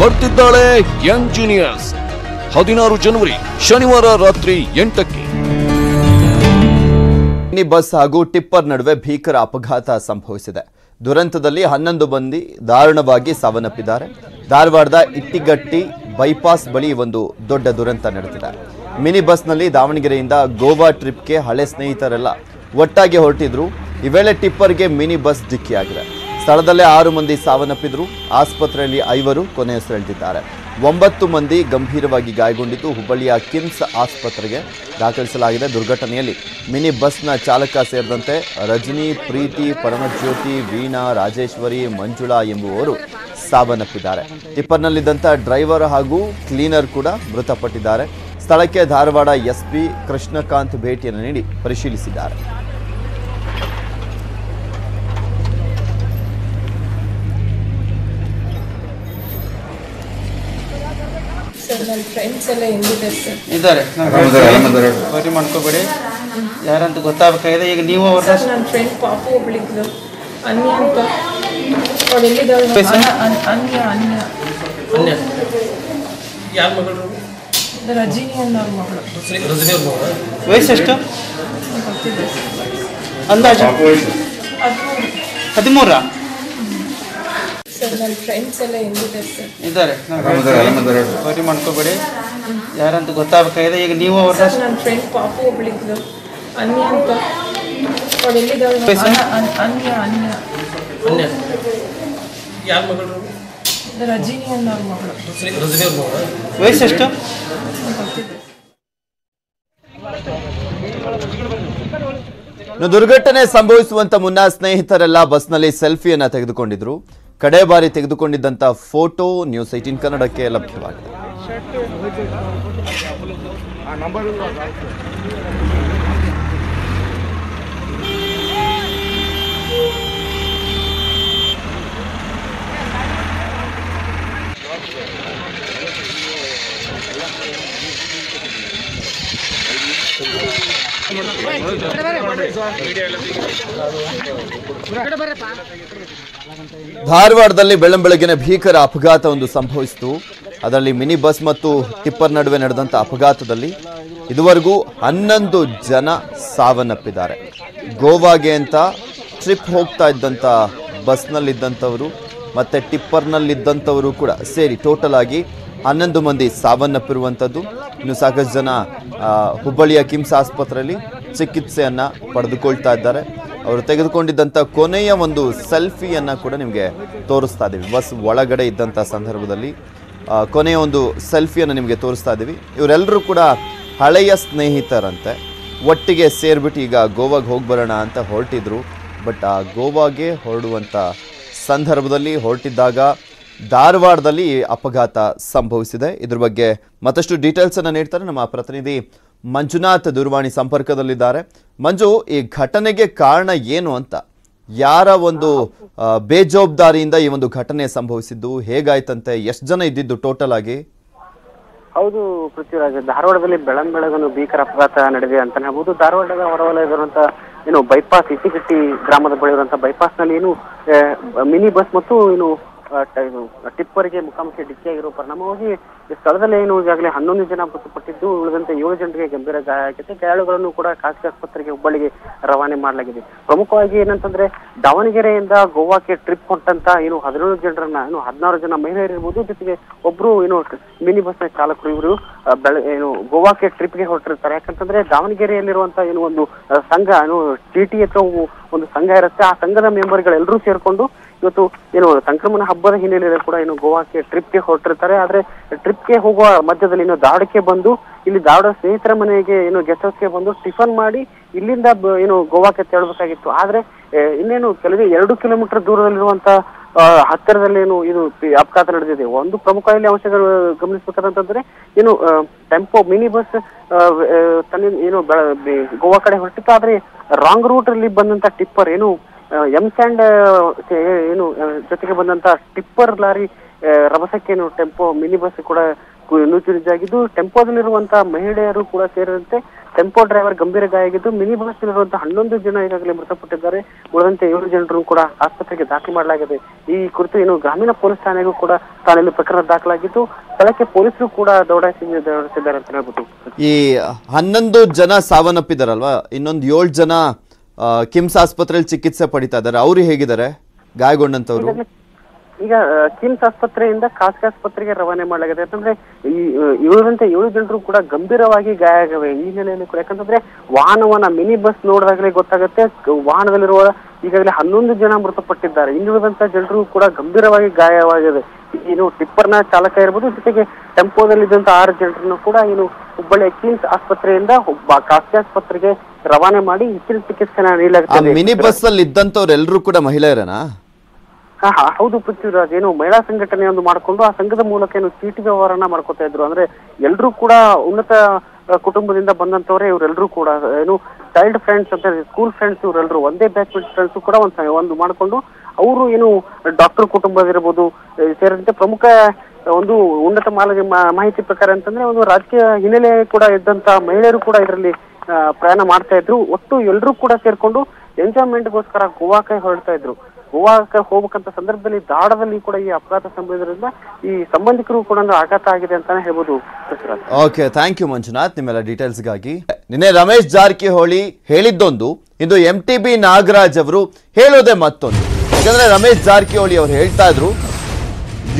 [SPEAKER 8] ಬರ್ತಿದ್ದಾಳೆ ಯಂಗ್ ಜೂನಿಯರ್ಸ್ ಹದಿನಾರು ಜನವರಿ, ಶನಿವಾರ ರಾತ್ರಿ ಎಂಟಕ್ಕೆ.
[SPEAKER 1] ಮಿನಿ ಬಸ್ ಹಾಗೂ ಟಿಪ್ಪರ್ ನಡುವೆ ಭೀಕರ ಅಪಘಾತ ಸಂಭವಿಸಿದೆ. ದುರಂತದಲ್ಲಿ ಹನ್ನೊಂದು ಮಂದಿ ದಾರುಣವಾಗಿ ಸಾವನ್ನಪ್ಪಿದ್ದಾರೆ. ಧಾರವಾಡದ ಇಟ್ಟಿಗಟ್ಟಿ ಬೈಪಾಸ್ ಬಳಿ ಒಂದು ದೊಡ್ಡ ದುರಂತ ನಡೆದಿದೆ. ಮಿನಿ ಬಸ್ನಲ್ಲಿ ದಾವಣಗೆರೆಯಿಂದ ಗೋವಾ ಟ್ರಿಪ್ಗೆ ಹಳೆ ಸ್ನೇಹಿತರೆಲ್ಲ ಒಟ್ಟಾಗಿ ಹೊರಟಿದ್ರು. ಈ ವೇಳೆ ಟಿಪ್ಪರ್ಗೆ ಮಿನಿ ಬಸ್ ಡಿಕ್ಕಿಯಾಗಿದೆ. ಸ್ಥಳದಲ್ಲೇ ಆರು ಮಂದಿ ಸಾವನ್ನಪ್ಪಿದ್ರು. ಆಸ್ಪತ್ರೆಯಲ್ಲಿ ಐವರು ಕೊನೆಯುಸಿರೆಳೆದಿದ್ದಾರೆ ಒಂಬತ್ತು ಮಂದಿ ಗಂಭೀರವಾಗಿ ಗಾಯಗೊಂಡಿದ್ದು, ಹುಬ್ಬಳ್ಳಿಯ ಕಿಮ್ಸ್ ಆಸ್ಪತ್ರೆಗೆ ದಾಖಲಿಸಲಾಗಿದೆ ದುರ್ಘಟನೆಯಲ್ಲಿ. ಮಿನಿ ಬಸ್ನ ಚಾಲಕ ಸೇರಿದಂತೆ ರಜನಿ, ಪ್ರೀತಿ, ಪರಮಜ್ಯೋತಿ, ವೀಣಾ, ರಾಜೇಶ್ವರಿ, ಮಂಜುಳಾ ಎಂಬುವರು ಸಾವನ್ನಪ್ಪಿದ್ದಾರೆ. ಟಿಪ್ಪರ್ನಲ್ಲಿದ್ದಂಥ ಡ್ರೈವರ್ ಹಾಗೂ ಕ್ಲೀನರ್ ಕೂಡ ಮೃತಪಟ್ಟಿದ್ದಾರೆ. ಸ್ಥಳಕ್ಕೆ ಧಾರವಾಡ ಎಸ್ಪಿ ಕೃಷ್ಣಕಾಂತ್ ಭೇಟಿಯನ್ನು ನೀಡಿ ಪರಿಶೀಲಿಸಿದ್ದಾರೆ.
[SPEAKER 12] ಸರ್ ನನ್ನ ಫ್ರೆಂಡ್ಸ್ ಎಲ್ಲ ಸರ್?
[SPEAKER 13] ಇದ್ದಾರೆ. ವರಿ ಮಾಡ್ಕೋಬೇಡಿ. ಯಾರಂತ ಗೊತ್ತಾಗಬೇಕಾಗಿದೆ. ಈಗ ನೀವು
[SPEAKER 12] ಸರ್ ನನ್ನ ಫ್ರೆಂಡ್ ಪಾಪು ಒಬ್ಳಿದ್ರು ಅನ್ಯ ಅಂತ? ಅನ್- ಅನ್ಯ ಅನ್ಯ
[SPEAKER 13] ಅನ್ಯ. ಯಾರ ಮಗಳು?
[SPEAKER 12] ರಜಿನಿ ಅನ್ನೋರ್ ಮಗಳು.
[SPEAKER 13] ವಯಸ್ಸೆಷ್ಟು
[SPEAKER 12] ಗೊತ್ತಿದೆ
[SPEAKER 13] ಅಂದಾಜು? ಹದಿಮೂರ?
[SPEAKER 12] ಸರ್ ನನ್ನ ಫ್ರೆಂಡ್ಸ್ ಎಲ್ಲ ಹೆಂಗಿದ್ದಾರೆ ಸರ್?
[SPEAKER 13] ಇದ್ದಾರೆ. ವರಿ ಮಾಡ್ಕೋಬೇಡಿ. ಯಾರಂತ ಗೊತ್ತಾಗಬೇಕಾಗಿದೆ. ಈಗ ನೀವು ಅವ್ರನ್ನ
[SPEAKER 12] ಸರ್ ನನ್ನ ಫ್ರೆಂಡ್ ಪಾಪು ಒಬ್ಳಿದ್ಲು. ಅನ್ಯ ಅಂತ. ಅವಳು ಎಲ್ಲಿದ್ದಾಳೆ? ಅನ್ಯ ಅನ್ಯ
[SPEAKER 13] ಅನ್ಯ. ಯಾರ ಮಗಳು?
[SPEAKER 12] ರಜಿನಿ ಅನ್ನೋರ್ ಮಗಳು.
[SPEAKER 13] ವಯಸ್ಸೆಷ್ಟು
[SPEAKER 12] ಗೊತ್ತಿದೆ
[SPEAKER 1] ಇನ್ನು ದುರ್ಘಟನೆ ಸಂಭವಿಸುವಂತ ಮುನ್ನ ಸ್ನೇಹಿತರೆಲ್ಲ ಬಸ್ನಲ್ಲಿ ಸೆಲ್ಫಿಯನ್ನ ತೆಗೆದುಕೊಂಡಿದ್ರು. ಕಡೆ ಬಾರಿ ತೆಗೆದುಕೊಂಡಿದ್ದಂತ ಫೋಟೋ ನ್ಯೂಸ್ ಏಟೀನ್ ಕನ್ನಡಕ್ಕೆ ಲಭ್ಯವಾಗಿದೆ. ಧಾರವಾಡದಲ್ಲಿ ಬೆಳ್ಳಂಬೆಳಗಿನ ಭೀಕರ ಅಪಘಾತ ಒಂದು ಸಂಭವಿಸಿತು. ಅದರಲ್ಲಿ ಮಿನಿ ಬಸ್ ಮತ್ತು ಟಿಪ್ಪರ್ ನಡುವೆ ನಡೆದಂತ ಅಪಘಾತದಲ್ಲಿ ಇದುವರೆಗೂ ಹನ್ನೊಂದು ಜನ ಸಾವನ್ನಪ್ಪಿದ್ದಾರೆ. ಗೋವಾಗೆ ಅಂತ ಟ್ರಿಪ್ ಹೋಗ್ತಾ ಇದ್ದಂಥ ಬಸ್ನಲ್ಲಿದ್ದಂಥವರು ಮತ್ತೆ ಟಿಪ್ಪರ್ನಲ್ಲಿದ್ದಂಥವರು ಕೂಡ ಸೇರಿ ಟೋಟಲ್ ಆಗಿ ಹನ್ನೊಂದು ಮಂದಿ ಸಾವನ್ನಪ್ಪಿರುವಂಥದ್ದು. ಇನ್ನು ಸಾಕಷ್ಟು ಜನ ಹುಬ್ಬಳ್ಳಿಯ ಕಿಮ್ಸ್ ಆಸ್ಪತ್ರೆಯಲ್ಲಿ ಚಿಕಿತ್ಸೆಯನ್ನು ಪಡೆದುಕೊಳ್ತಾ ಇದ್ದಾರೆ. ಅವರು ತೆಗೆದುಕೊಂಡಿದ್ದಂಥ ಕೊನೆಯ ಒಂದು ಸೆಲ್ಫಿಯನ್ನು ಕೂಡ ನಿಮಗೆ ತೋರಿಸ್ತಾ ಇದ್ದೀವಿ. ಬಸ್ ಒಳಗಡೆ ಇದ್ದಂಥ ಸಂದರ್ಭದಲ್ಲಿ ಕೊನೆಯ ಒಂದು ಸೆಲ್ಫಿಯನ್ನು ನಿಮಗೆ ತೋರಿಸ್ತಾ ಇದ್ದೀವಿ. ಇವರೆಲ್ಲರೂ ಕೂಡ ಹಳೆಯ ಸ್ನೇಹಿತರಂತೆ. ಒಟ್ಟಿಗೆ ಸೇರಿಬಿಟ್ಟು ಈಗ ಗೋವಾಗೆ ಹೋಗಿ ಬರೋಣ ಅಂತ ಹೊರಟಿದ್ರು. ಬಟ್ ಆ ಗೋವಾಗೆ ಹೊರಡುವಂಥ ಸಂದರ್ಭದಲ್ಲಿ ಹೊರಟಿದ್ದಾಗ ಧಾರವಾಡದಲ್ಲಿ ಅಪಘಾತ ಸಂಭವಿಸಿದೆ. ಇದ್ರ ಬಗ್ಗೆ ಮತ್ತಷ್ಟು ಡೀಟೇಲ್ಸ್ ಅನ್ನು ನೀಡ್ತಾರೆ ನಮ್ಮ ಪ್ರತಿನಿಧಿ ಮಂಜುನಾಥ್ ದೂರವಾಣಿ ಸಂಪರ್ಕದಲ್ಲಿದ್ದಾರೆ. ಮಂಜು, ಈ ಘಟನೆಗೆ ಕಾರಣ ಏನು ಅಂತ? ಯಾರ ಒಂದು ಬೇಜವಾಬ್ದಾರಿಯಿಂದ ಈ ಒಂದು ಘಟನೆ ಸಂಭವಿಸಿದ್ದು? ಹೇಗಾಯ್ತಂತೆ? ಎಷ್ಟು ಜನ ಇದ್ದಿದ್ದು ಟೋಟಲ್ ಆಗಿ?
[SPEAKER 14] ಹೌದು ಪೃಥ್ವಿರಾಜ್, ಧಾರವಾಡದಲ್ಲಿ ಬೆಳಂ ಬೆಳಗನು ಭೀಕರ ಅಪಘಾತ ನಡೆದಿದೆ ಅಂತ ಹೇಳ್ಬೋದು. ಧಾರವಾಡದ ಹೊರವಲಯದಿರುವಂತ ಏನು ಬೈಪಾಸ್ ಇಸಿಗಟ್ಟಿ ಗ್ರಾಮದ ಬಳಿ ಇರುವಂತ ಬೈಪಾಸ್ನಲ್ಲಿ ಏನು ಮಿನಿ ಬಸ್ ಮತ್ತು ಏನು ಟಿಪ್ಪರ್ಗೆ ಮುಖಾಮುಖಿ ಡಿಕ್ಕಿಯಾಗಿರೋ ಪರಿಣಾಮವಾಗಿ ಸ್ಥಳದಲ್ಲಿ ಏನು, ಈಗಾಗಲೇ ಹನ್ನೊಂದು ಜನ ಮೃತಪಟ್ಟಿದ್ದು, ಉಳಿದಂತೆ ಏಳು ಜನರಿಗೆ ಗಂಭೀರ ಗಾಯ ಆಗಿದೆ. ಗಾಯಾಳುಗಳನ್ನು ಕೂಡ ಖಾಸಗಿ ಆಸ್ಪತ್ರೆಗೆ ಹುಬ್ಬಳ್ಳಿಗೆ ರವಾನೆ ಮಾಡಲಾಗಿದೆ. ಪ್ರಮುಖವಾಗಿ ಏನಂತಂದ್ರೆ, ದಾವಣಗೆರೆಯಿಂದ ಗೋವಾಕ್ಕೆ ಟ್ರಿಪ್ ಕೊಟ್ಟಂತ ಏನು ಹದಿನೇಳು ಜನರನ್ನ, ಏನು ಹದಿನಾರು ಜನ ಮಹಿಳೆಯರು ಇರ್ಬೋದು, ಜೊತೆಗೆ ಒಬ್ರು ಏನು ಮಿನಿ ಬಸ್ನ ಚಾಲಕರು ಇವರು ಏನು ಗೋವಾಕ್ಕೆ ಟ್ರಿಪ್ಗೆ ಹೊರಟಿರ್ತಾರೆ. ಯಾಕಂತಂದ್ರೆ, ದಾವಣಗೆರೆಯಲ್ಲಿರುವಂತ ಏನು ಒಂದು ಸಂಘ, ಏನು ಟಿ ಟಿ ಅಥವಾ ಒಂದು ಸಂಘ ಇರುತ್ತೆ. ಆ ಸಂಘದ ಮೆಂಬರ್ಗಳೆಲ್ಲರೂ ಸೇರ್ಕೊಂಡು ಇವತ್ತು ಏನು ಸಂಕ್ರಮಣ ಹಬ್ಬದ ಹಿನ್ನೆಲೆಯಲ್ಲಿ ಕೂಡ ಏನು ಗೋವಾಕ್ಕೆ ಟ್ರಿಪ್ಗೆ ಹೊರಟಿರ್ತಾರೆ. ಆದ್ರೆ ಟ್ರಿಪ್ಗೆ ಹೋಗುವ ಮಧ್ಯದಲ್ಲಿ ಏನು ದಾಡಕ್ಕೆ ಬಂದು, ಇಲ್ಲಿ ದಾಡ ಸ್ನೇಹಿತರ ಮನೆಗೆ ಏನು ಗೆಸ್ಟ್ ಹೌಸ್ಗೆ ಬಂದು ಟಿಫನ್ ಮಾಡಿ ಇಲ್ಲಿಂದ ಏನು ಗೋವಾಕ್ಕೆ ತೆರಳಬೇಕಾಗಿತ್ತು. ಆದ್ರೆ ಇನ್ನೇನು ಕೆಲವೇ ಎರಡು ಕಿಲೋಮೀಟರ್ ದೂರದಲ್ಲಿರುವಂತ ಆ, ಹತ್ತಿರದಲ್ಲಿ ಏನು ಇದು ಅಪಘಾತ ನಡೆದಿದೆ. ಒಂದು ಪ್ರಮುಖ ಇಲ್ಲಿ ಅಂಶಗಳು ಗಮನಿಸಬೇಕಾದಂತಂದ್ರೆ ಏನು ಟೆಂಪೋ ಮಿನಿ ಬಸ್ ತನ್ನ ಏನು ಗೋವಾ ಕಡೆ ಹೊರಟಿತ್ತು. ಆದ್ರೆ ರಾಂಗ್ ರೂಟ್ ಅಲ್ಲಿ ಬಂದಂತ ಟಿಪ್ಪರ್ ಏನು ಎಂ ಸ್ಯಾಂಡ್ ಏನು ಜೊತೆಗೆ ಬಂದಂತ ಟಿಪ್ಪರ್ ಲಾರಿ ರಭಸಕ್ಕೇನು ಟೆಂಪೋ ಮಿನಿ ಬಸ್ ಕೂಡ ಕು- ನೂಚು ನುಜ್ಜಾಗಿದ್ದು ಟೆಂಪೋದಲ್ಲಿರುವಂತ ಮಹಿಳೆಯರು ಕೂಡ ಸೇರಿದಂತೆ ಟೆಂಪೋ ಡ್ರೈವರ್ ಗಂಭೀರ ಗಾಯ ಆಗಿದ್ದು ಮಿನಿ ಬಸ್ ನಲ್ಲಿರುವಂತಹ ಹನ್ನೊಂದು ಜನ ಈಗಾಗಲೇ ಮೃತಪಟ್ಟಿದ್ದಾರೆ. ಉಳಿದಂತೆ ಏಳು ಜನರು ಕೂಡ ಆಸ್ಪತ್ರೆಗೆ ದಾಖಲು ಮಾಡಲಾಗಿದೆ. ಈ ಕುರಿತು ಏನು ಗ್ರಾಮೀಣ ಪೊಲೀಸ್ ಠಾಣೆಗೂ ಕೂಡ ಠಾಣೆಯಲ್ಲಿ ಪ್ರಕರಣ ದಾಖಲಾಗಿದ್ದು ಸ್ಥಳಕ್ಕೆ ಪೊಲೀಸರು ಕೂಡ ದೌಡಾಯಿಸಿ ನಡೆಸಿದ್ದಾರೆ ಅಂತ ಹೇಳ್ಬಿಟ್ಟು
[SPEAKER 1] ಈ ಹನ್ನೊಂದು ಜನ ಸಾವನ್ನಪ್ಪಿದಾರಲ್ವಾ ಇನ್ನೊಂದು ಏಳು ಜನ ಕಿಮ್ಸ್ ಆಸ್ಪತ್ರೆಯಲ್ಲಿ ಚಿಕಿತ್ಸೆ ಪಡಿತಾ ಇದ್ದಾರೆ. ಅವರು ಹೇಗಿದ್ದಾರೆ? ಗಾಯಗೊಂಡಂತವ್ರು
[SPEAKER 14] ಈಗ ಕಿಮ್ಸ್ ಆಸ್ಪತ್ರೆಯಿಂದ ಖಾಸಗಿ ಆಸ್ಪತ್ರೆಗೆ ರವಾನೆ ಮಾಡಲಾಗಿದೆ. ಯಾಕಂದ್ರೆ, ಈ ಇವರಂತೆ ಏಳು ಜನರು ಕೂಡ ಗಂಭೀರವಾಗಿ ಗಾಯ ಆಗವೆ ಈ ಹಿನ್ನೆಲೆಯಲ್ಲಿ ಕೂಡ. ಯಾಕಂತಂದ್ರೆ, ವಾಹನವನ್ನ ಮಿನಿ ಬಸ್ ನೋಡಿದಾಗಲೇ ಗೊತ್ತಾಗುತ್ತೆ. ವಾಹನದಲ್ಲಿರುವ ಈಗಾಗಲೇ ಹನ್ನೊಂದು ಜನ ಮೃತಪಟ್ಟಿದ್ದಾರೆ. ಇನ್ನುಳಿದಂತ ಜನರು ಕೂಡ ಗಂಭೀರವಾಗಿ ಗಾಯವಾಗಿದೆ, ಏನು ಟಿಪ್ಪರ್ನ ಚಾಲಕ ಇರ್ಬೋದು, ಜೊತೆಗೆ ಟೆಂಪೋದಲ್ಲಿದ್ದಂತ ಆರು ಜನರನ್ನು ಕೂಡ ಏನು ಹುಬ್ಬಳ್ಳಿಯ ಕಿಮ್ಸ್ ಆಸ್ಪತ್ರೆಯಿಂದ ಖಾಸಗಿ ಆಸ್ಪತ್ರೆಗೆ ರವಾನೆ ಮಾಡಿ ಹೆಚ್ಚಿನ
[SPEAKER 1] ಚಿಕಿತ್ಸೆ
[SPEAKER 14] ನೀಡಲಾಗುತ್ತೆ
[SPEAKER 1] ಮಿನಿ ಬಸ್ ಅಲ್ಲಿ ಇದ್ದಂತವ್ರೆಲ್ಲರೂ ಕೂಡ ಮಹಿಳೆಯರೇನಾ?
[SPEAKER 14] ಹಾ ಹೌದು ಪೃಥ್ವಿರಾಜ್. ಏನು ಮಹಿಳಾ ಸಂಘಟನೆ ಒಂದು ಮಾಡಿಕೊಂಡು ಆ ಸಂಘದ ಮೂಲಕ ಏನು ಚೀಟಿ ವ್ಯವಹಾರನ ಮಾಡ್ಕೊತಾ ಇದ್ರು. ಅಂದ್ರೆ ಎಲ್ರೂ ಕೂಡ ಉನ್ನತ ಕುಟುಂಬದಿಂದ ಬಂದಂತವರೇ ಇವರೆಲ್ಲರೂ ಕೂಡ. ಏನು ಚೈಲ್ಡ್ ಫ್ರೆಂಡ್ಸ್ ಅಂತ ಸ್ಕೂಲ್ ಫ್ರೆಂಡ್ಸ್ ಇವರೆಲ್ಲರೂ ಒಂದೇ ಬ್ಯಾಚ್ ಫ್ರೆಂಡ್ಸ್ ಕೂಡ ಒಂದು ಒಂದು ಮಾಡಿಕೊಂಡು ಅವರು ಏನು ಡಾಕ್ಟರ್ ಕುಟುಂಬದಿರ್ಬೋದು ಸೇರಿದಂತೆ ಪ್ರಮುಖ, ಒಂದು ಉನ್ನತ ಮಾಲ ಮಾಹಿತಿ ಪ್ರಕಾರ ಅಂತಂದ್ರೆ ಒಂದು ರಾಜಕೀಯ ಹಿನ್ನೆಲೆ ಕೂಡ ಇದ್ದಂತ ಮಹಿಳೆಯರು ಕೂಡ ಇದರಲ್ಲಿ ಪ್ರಯಾಣ ಮಾಡ್ತಾ ಇದ್ರು. ಒಟ್ಟು ಎಲ್ಲರೂ ಕೂಡ ಸೇರ್ಕೊಂಡು ಎಂಜಾಯ್ಮೆಂಟ್ಗೋಸ್ಕರ ಗೋವಾಕ್ಕೆ ಹೊರಡ್ತಾ ಇದ್ರು. ಗೋವಾಕ್ಕೆ ಹೋಗ್ಬೇಕಂತ ಸಂದರ್ಭದಲ್ಲಿ ದಾಡದಲ್ಲಿ ಕೂಡ ಈ ಅಪಘಾತ ಸಂಭವಿಸಿದ್ರಿಂದ ಈ ಸಂಬಂಧಿಕರು ಕೂಡ ಆಘಾತ ಆಗಿದೆ ಅಂತಾನೆ ಹೇಳ್ಬೋದು
[SPEAKER 1] ಓಕೆ ಥ್ಯಾಂಕ್ ಯು ಮಂಜುನಾಥ್. ನಿಮ್ಮೆಲ್ಲ ಡೀಟೇಲ್ಸ್ಗಾಗಿ ನಿನ್ನೆ ರಮೇಶ್ ಜಾರಕಿಹೊಳಿ ಹೇಳಿದ್ದೊಂದು, ಇಂದು ಎಂ ಟಿ ಬಿ ನಾಗರಾಜ್ ಅವರು ಹೇಳೋದೇ ಮತ್ತೊಂದು. ಯಾಕಂದ್ರೆ ರಮೇಶ್ ಜಾರಕಿಹೊಳಿ ಅವರು ಹೇಳ್ತಾ ಇದ್ರು,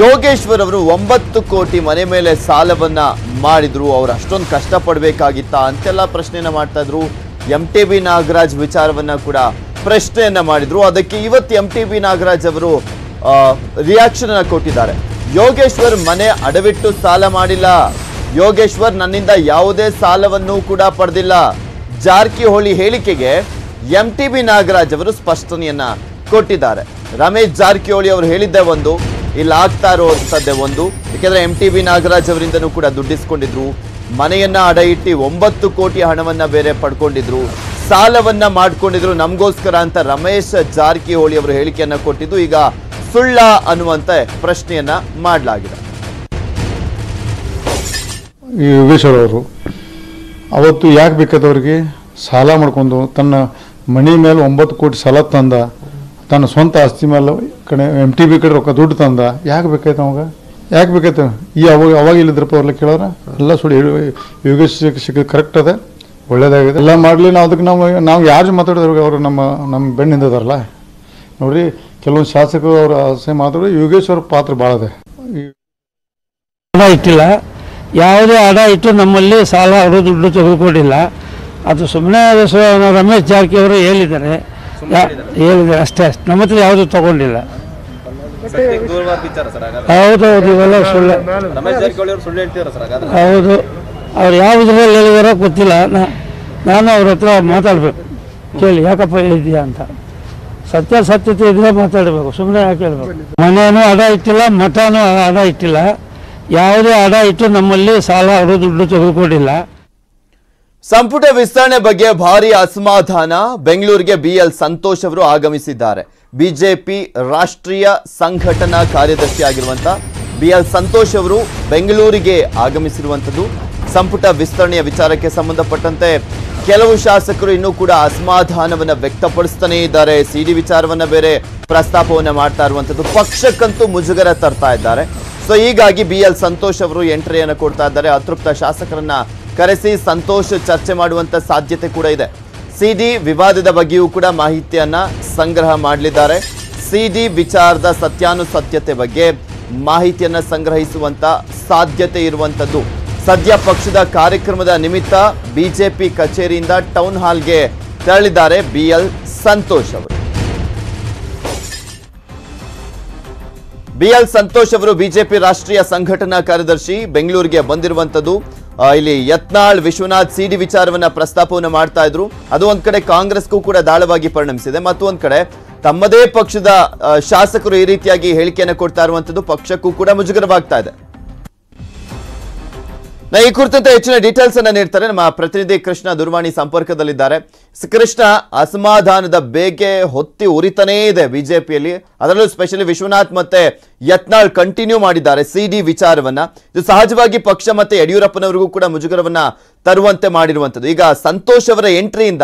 [SPEAKER 1] ಯೋಗೇಶ್ವರ್ ಅವರು ಒಂಬತ್ತು ಕೋಟಿ ಮನೆ ಮೇಲೆ ಸಾಲವನ್ನ ಮಾಡಿದ್ರು, ಅವ್ರು ಅಷ್ಟೊಂದು ಕಷ್ಟಪಡ್ಬೇಕಾಗಿತ್ತ ಅಂತೆಲ್ಲ ಪ್ರಶ್ನೆನ ಮಾಡ್ತಾ ಇದ್ರು. ಎಂ ಟಿ ಬಿ ನಾಗರಾಜ್ ವಿಚಾರವನ್ನ ಕೂಡ ಪ್ರಶ್ನೆಯನ್ನ ಮಾಡಿದ್ರು. ಅದಕ್ಕೆ ಇವತ್ತು ಎಂ ಟಿ ಬಿ ನಾಗರಾಜ್ ಅವರು ರಿಯಾಕ್ಷನ್ ಕೊಟ್ಟಿದ್ದಾರೆ. ಯೋಗೇಶ್ವರ್ ಮನೆ ಅಡವಿಟ್ಟು ಸಾಲ ಮಾಡಿಲ್ಲ. ಯೋಗೇಶ್ವರ್ ನನ್ನಿಂದ ಯಾವುದೇ ಸಾಲವನ್ನು ಕೂಡ ಪಡೆದಿಲ್ಲ. ಜಾರಕಿಹೊಳಿ ಹೇಳಿಕೆಗೆ ಎಂ ಟಿ ಬಿ ನಾಗರಾಜ್ ಅವರು ಸ್ಪಷ್ಟನೆಯನ್ನ ಕೊಟ್ಟಿದ್ದಾರೆ. ರಮೇಶ್ ಜಾರಕಿಹೊಳಿ ಅವರು ಹೇಳಿದ್ದೆ ಒಂದು, ಇಲ್ಲಿ ಆಗ್ತಾ ಇರುವಂಥದ್ದೇ ಒಂದು. ಯಾಕೆಂದ್ರೆ ಎಂ ಟಿ ಬಿ ನಾಗರಾಜ್ ಅವರಿಂದನೂ ಕೂಡ ದುಡ್ಡಿಸ್ಕೊಂಡಿದ್ರು ಮನೆಯನ್ನ ಅಡ ಇಟ್ಟು ಒಂಬತ್ತು ಕೋಟಿ ಹಣವನ್ನ ಬೇರೆ ಪಡ್ಕೊಂಡಿದ್ರು. ಸಾಲವನ್ನ ಮಾಡ್ಕೊಂಡಿದ್ರು. ನಮಗೋಸ್ಕರ ಅಂತ ರಮೇಶ್ ಜಾರಕಿಹೊಳಿ ಅವರು ಹೇಳಿಕೆಯನ್ನ ಕೊಟ್ಟಿದ್ದು. ಈಗ ಸುಳ್ಳ ಅನ್ನುವಂತ ಪ್ರಶ್ನೆಯನ್ನ ಮಾಡಲಾಗಿದೆ.
[SPEAKER 4] ಯೋಗೇಶ್ವರ ಅವರು ಅವತ್ತು ಯಾಕೆ ಬೇಕಾದವ್ರಿಗೆ ಸಾಲ ಮಾಡ್ಕೊಂಡು ತನ್ನ ಮನಿ ಮೇಲೆ ಒಂಬತ್ತು ಕೋಟಿ ಸಾಲ ತಂದ, ತನ್ನ ಸ್ವಂತ ಆಸ್ತಿ ಮೇಲೆ ಕಡೆ ಎಂ ಟಿ ಬಿ ಕಡೆ ರೊಕ್ಕ ದುಡ್ಡು ತಂದ, ಯಾಕೆ ಬೇಕಾಯ್ತು ಅವಾಗ? ಯಾಕೆ ಬೇಕಾಯ್ತು? ಈ ಅವಾಗ ಅವಾಗ ಇಲ್ಲಿದ್ರಪ್ಪ ಅವ್ರಲ್ಲ ಕೇಳೋರ? ಎಲ್ಲ ಸುಳ್ಳು ಯೋಗೇಶ್ ಸಿಕ್ಕ ಕರೆಕ್ಟ್ ಅದ? ಒಳ್ಳೇದಾಗಿದೆ. ಎಲ್ಲ ಮಾಡಲಿ ನಾವು ಅದಕ್ಕೆ ನಾವು ನಾವು ಯಾರು ಮಾತಾಡಿದ್ರು ಅವರು ನಮ್ಮ ನಮ್ಮ ಬೆನ್ನಿಂದದಾರಲ್ಲ ನೋಡ್ರಿ ಕೆಲವೊಂದು ಶಾಸಕರು ಅವರು ಆಸೆ ಮಾತಾಡಿದ್ರೆ ಯೋಗೇಶ್ವರ ಪಾತ್ರ ಭಾಳ ಇದೆ. ಅಡ
[SPEAKER 6] ಹಣ ಇಟ್ಟಿಲ್ಲ. ಯಾವುದೇ ಅಡ ಇಟ್ಟು ನಮ್ಮಲ್ಲಿ ಸಾಲ ಅವರು ದುಡ್ಡು ತೆಗೆದುಕೊಂಡಿಲ್ಲ. ಅದು ಸುಮ್ಮನೆ ರಮೇಶ್ ಜಾರಕಿಹೊಳಿ ಹೇಳಿದ್ದಾರೆ. ಯಾ- ಹೇಳಿದ್ದಾರೆ. ಅಷ್ಟೇ ಅಷ್ಟೇ. ನಮ್ಮ ಹತ್ರ ಯಾವುದು ತಗೊಂಡಿಲ್ಲ.
[SPEAKER 1] ಹೌದು
[SPEAKER 6] ಹೌದೌದು ಇವೆಲ್ಲ ಸುಳ್ಳು. ಹೌದು. ಅವ್ರು ಯಾವ ಇದರಲ್ಲಿ ಹೇಳಿದಾರೋ ಗೊತ್ತಿಲ್ಲ. ನಾ- ನಾನು ಅವ್ರ ಹತ್ರ ಮಾತಾಡಬೇಕು. ಕೇಳಿ, ಯಾಕಪ್ಪ ಹೇಳಿದ್ಯಾ ಅಂತ. ಸತ್ಯ ಸತ್ಯತೆ ಇದ್ರೆ ಮಾತಾಡಬೇಕು ಸುಮ್ಮನೆ ಯಾಕೆ ಹೇಳ್ಬೇಕು? ಮನೇನೂ ಅಡ ಇಟ್ಟಿಲ್ಲ, ಮಠನೂ ಅಡ ಇಟ್ಟಿಲ್ಲ. ಯಾವುದೇ ಅಡ ಇಟ್ಟು ನಮ್ಮಲ್ಲಿ ಸಾಲ ಅವರು ದುಡ್ಡು ತೆಗೆದುಕೊಂಡಿಲ್ಲ.
[SPEAKER 1] ಸಂಪುಟ ವಿಸ್ತರಣೆ ಬಗ್ಗೆ ಭಾರಿ ಅಸಮಾಧಾನ. ಬೆಂಗಳೂರಿಗೆ ಬಿಎಲ್ ಸಂತೋಷ್ ಅವರು ಆಗಮಿಸಿದ್ದಾರೆ. ಬಿಜೆಪಿ ರಾಷ್ಟ್ರೀಯ ಸಂಘಟನಾ ಕಾರ್ಯದರ್ಶಿ ಆಗಿರುವಂತ ಬಿಎಲ್ ಸಂತೋಷ್ ಅವರು ಬೆಂಗಳೂರಿಗೆ ಆಗಮಿಸಿರುವಂಥದ್ದು. ಸಂಪುಟ ವಿಸ್ತರಣೆಯ ವಿಚಾರಕ್ಕೆ ಸಂಬಂಧಪಟ್ಟಂತೆ ಕೆಲವು ಶಾಸಕರು ಇನ್ನೂ ಕೂಡ ಅಸಮಾಧಾನವನ್ನು ವ್ಯಕ್ತಪಡಿಸ್ತಾನೇ ಇದ್ದಾರೆ. ಸಿಡಿ ವಿಚಾರವನ್ನ ಬೇರೆ ಪ್ರಸ್ತಾಪವನ್ನು ಮಾಡ್ತಾ ಇರುವಂಥದ್ದು ಪಕ್ಷಕ್ಕಂತೂ ಮುಜುಗರ ತರ್ತಾ ಇದ್ದಾರೆ. ಸೊ ಹೀಗಾಗಿ ಬಿ ಎಲ್ ಸಂತೋಷ್ ಅವರು ಎಂಟ್ರಿಯನ್ನು ಕೊಡ್ತಾ ಇದ್ದಾರೆ. ಅತೃಪ್ತ ಶಾಸಕರನ್ನ ಕರೆಸಿ ಸಂತೋಷ್ ಚರ್ಚೆ ಮಾಡುವಂತ ಸಾಧ್ಯತೆ ಕೂಡ ಇದೆ. ಸಿಡಿ ವಿವಾದದ ಬಗ್ಗೆಯೂ ಕೂಡ ಮಾಹಿತಿಯನ್ನ ಸಂಗ್ರಹ ಮಾಡಲಿದ್ದಾರೆ. ಸಿಡಿ ವಿಚಾರದ ಸತ್ಯಾನುಸತ್ಯತೆ ಬಗ್ಗೆ ಮಾಹಿತಿಯನ್ನ ಸಂಗ್ರಹಿಸುವಂತ ಸಾಧ್ಯತೆ ಇರುವಂತದ್ದು. ಸದ್ಯ ಪಕ್ಷದ ಕಾರ್ಯಕ್ರಮದ ನಿಮಿತ್ತ ಬಿಜೆಪಿ ಕಚೇರಿಯಿಂದ ಟೌನ್ ಹಾಲ್ಗೆ ತೆರಳಿದ್ದಾರೆ ಬಿಎಲ್ ಸಂತೋಷ್ ಅವರು. ಬಿಎಲ್ ಸಂತೋಷ್ ಅವರು ಬಿಜೆಪಿ ರಾಷ್ಟ್ರೀಯ ಸಂಘಟನಾ ಕಾರ್ಯದರ್ಶಿ, ಬೆಂಗಳೂರಿಗೆ ಬಂದಿರುವಂತದ್ದು ಇಲ್ಲಿ ಯತ್ನಾಳ್, ವಿಶ್ವನಾಥ್ ಸಿಡಿ ವಿಚಾರವನ್ನ ಪ್ರಸ್ತಾಪವನ್ನು ಮಾಡ್ತಾ ಇದ್ರು. ಅದು ಒಂದ್ ಕಡೆ ಕಾಂಗ್ರೆಸ್ಗೂ ಕೂಡ ದಾಳವಾಗಿ ಪರಿಣಮಿಸಿದೆ. ಮತ್ತು ಒಂದ್ ಕಡೆ ತಮ್ಮದೇ ಪಕ್ಷದ ಶಾಸಕರು ಈ ರೀತಿಯಾಗಿ ಹೇಳಿಕೆಯನ್ನು ಕೊಡ್ತಾ ಇರುವಂತದ್ದು ಪಕ್ಷಕ್ಕೂ ಕೂಡ ಮುಜುಗರವಾಗ್ತಾ ಇದೆ. ಈ ಕುರಿತಂತೆ ಹೆಚ್ಚಿನ ಡೀಟೇಲ್ಸ್ ಅನ್ನ ನೀಡ್ತಾರೆ. ನಮ್ಮ ಪ್ರತಿನಿಧಿ ಕೃಷ್ಣ ದುರ್ವಾಣಿ ಸಂಪರ್ಕದಲ್ಲಿದ್ದಾರೆ. ಕೃಷ್ಣ, ಅಸಮಾಧಾನದ ಬೇಗೆ ಹೊತ್ತಿ ಉರಿತಾನೇ ಇದೆ ಬಿಜೆಪಿಯಲ್ಲಿ. ಅದರಲ್ಲೂ ಸ್ಪೆಷಲಿ ವಿಶ್ವನಾಥ್ ಮತ್ತೆ ಯತ್ನಾಳ್ ಕಂಟಿನ್ಯೂ ಮಾಡಿದ್ದಾರೆ ಸಿ ಡಿ ವಿಚಾರವನ್ನ. ಇದು ಸಹಜವಾಗಿ ಪಕ್ಷ ಮತ್ತೆ ಯಡಿಯೂರಪ್ಪನವರಿಗೂ ಕೂಡ ಮುಜುಗರವನ್ನ ತರುವಂತೆ ಮಾಡಿರುವಂಥದ್ದು. ಈಗ ಸಂತೋಷ್ ಅವರ ಎಂಟ್ರಿಯಿಂದ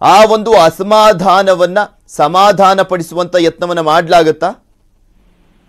[SPEAKER 1] ಆ ಒಂದು ಅಸಮಾಧಾನವನ್ನ ಸಮಾಧಾನ ಪಡಿಸುವಂತ ಯತ್ನವನ್ನ ಮಾಡ್ಲಾಗತ್ತಾ?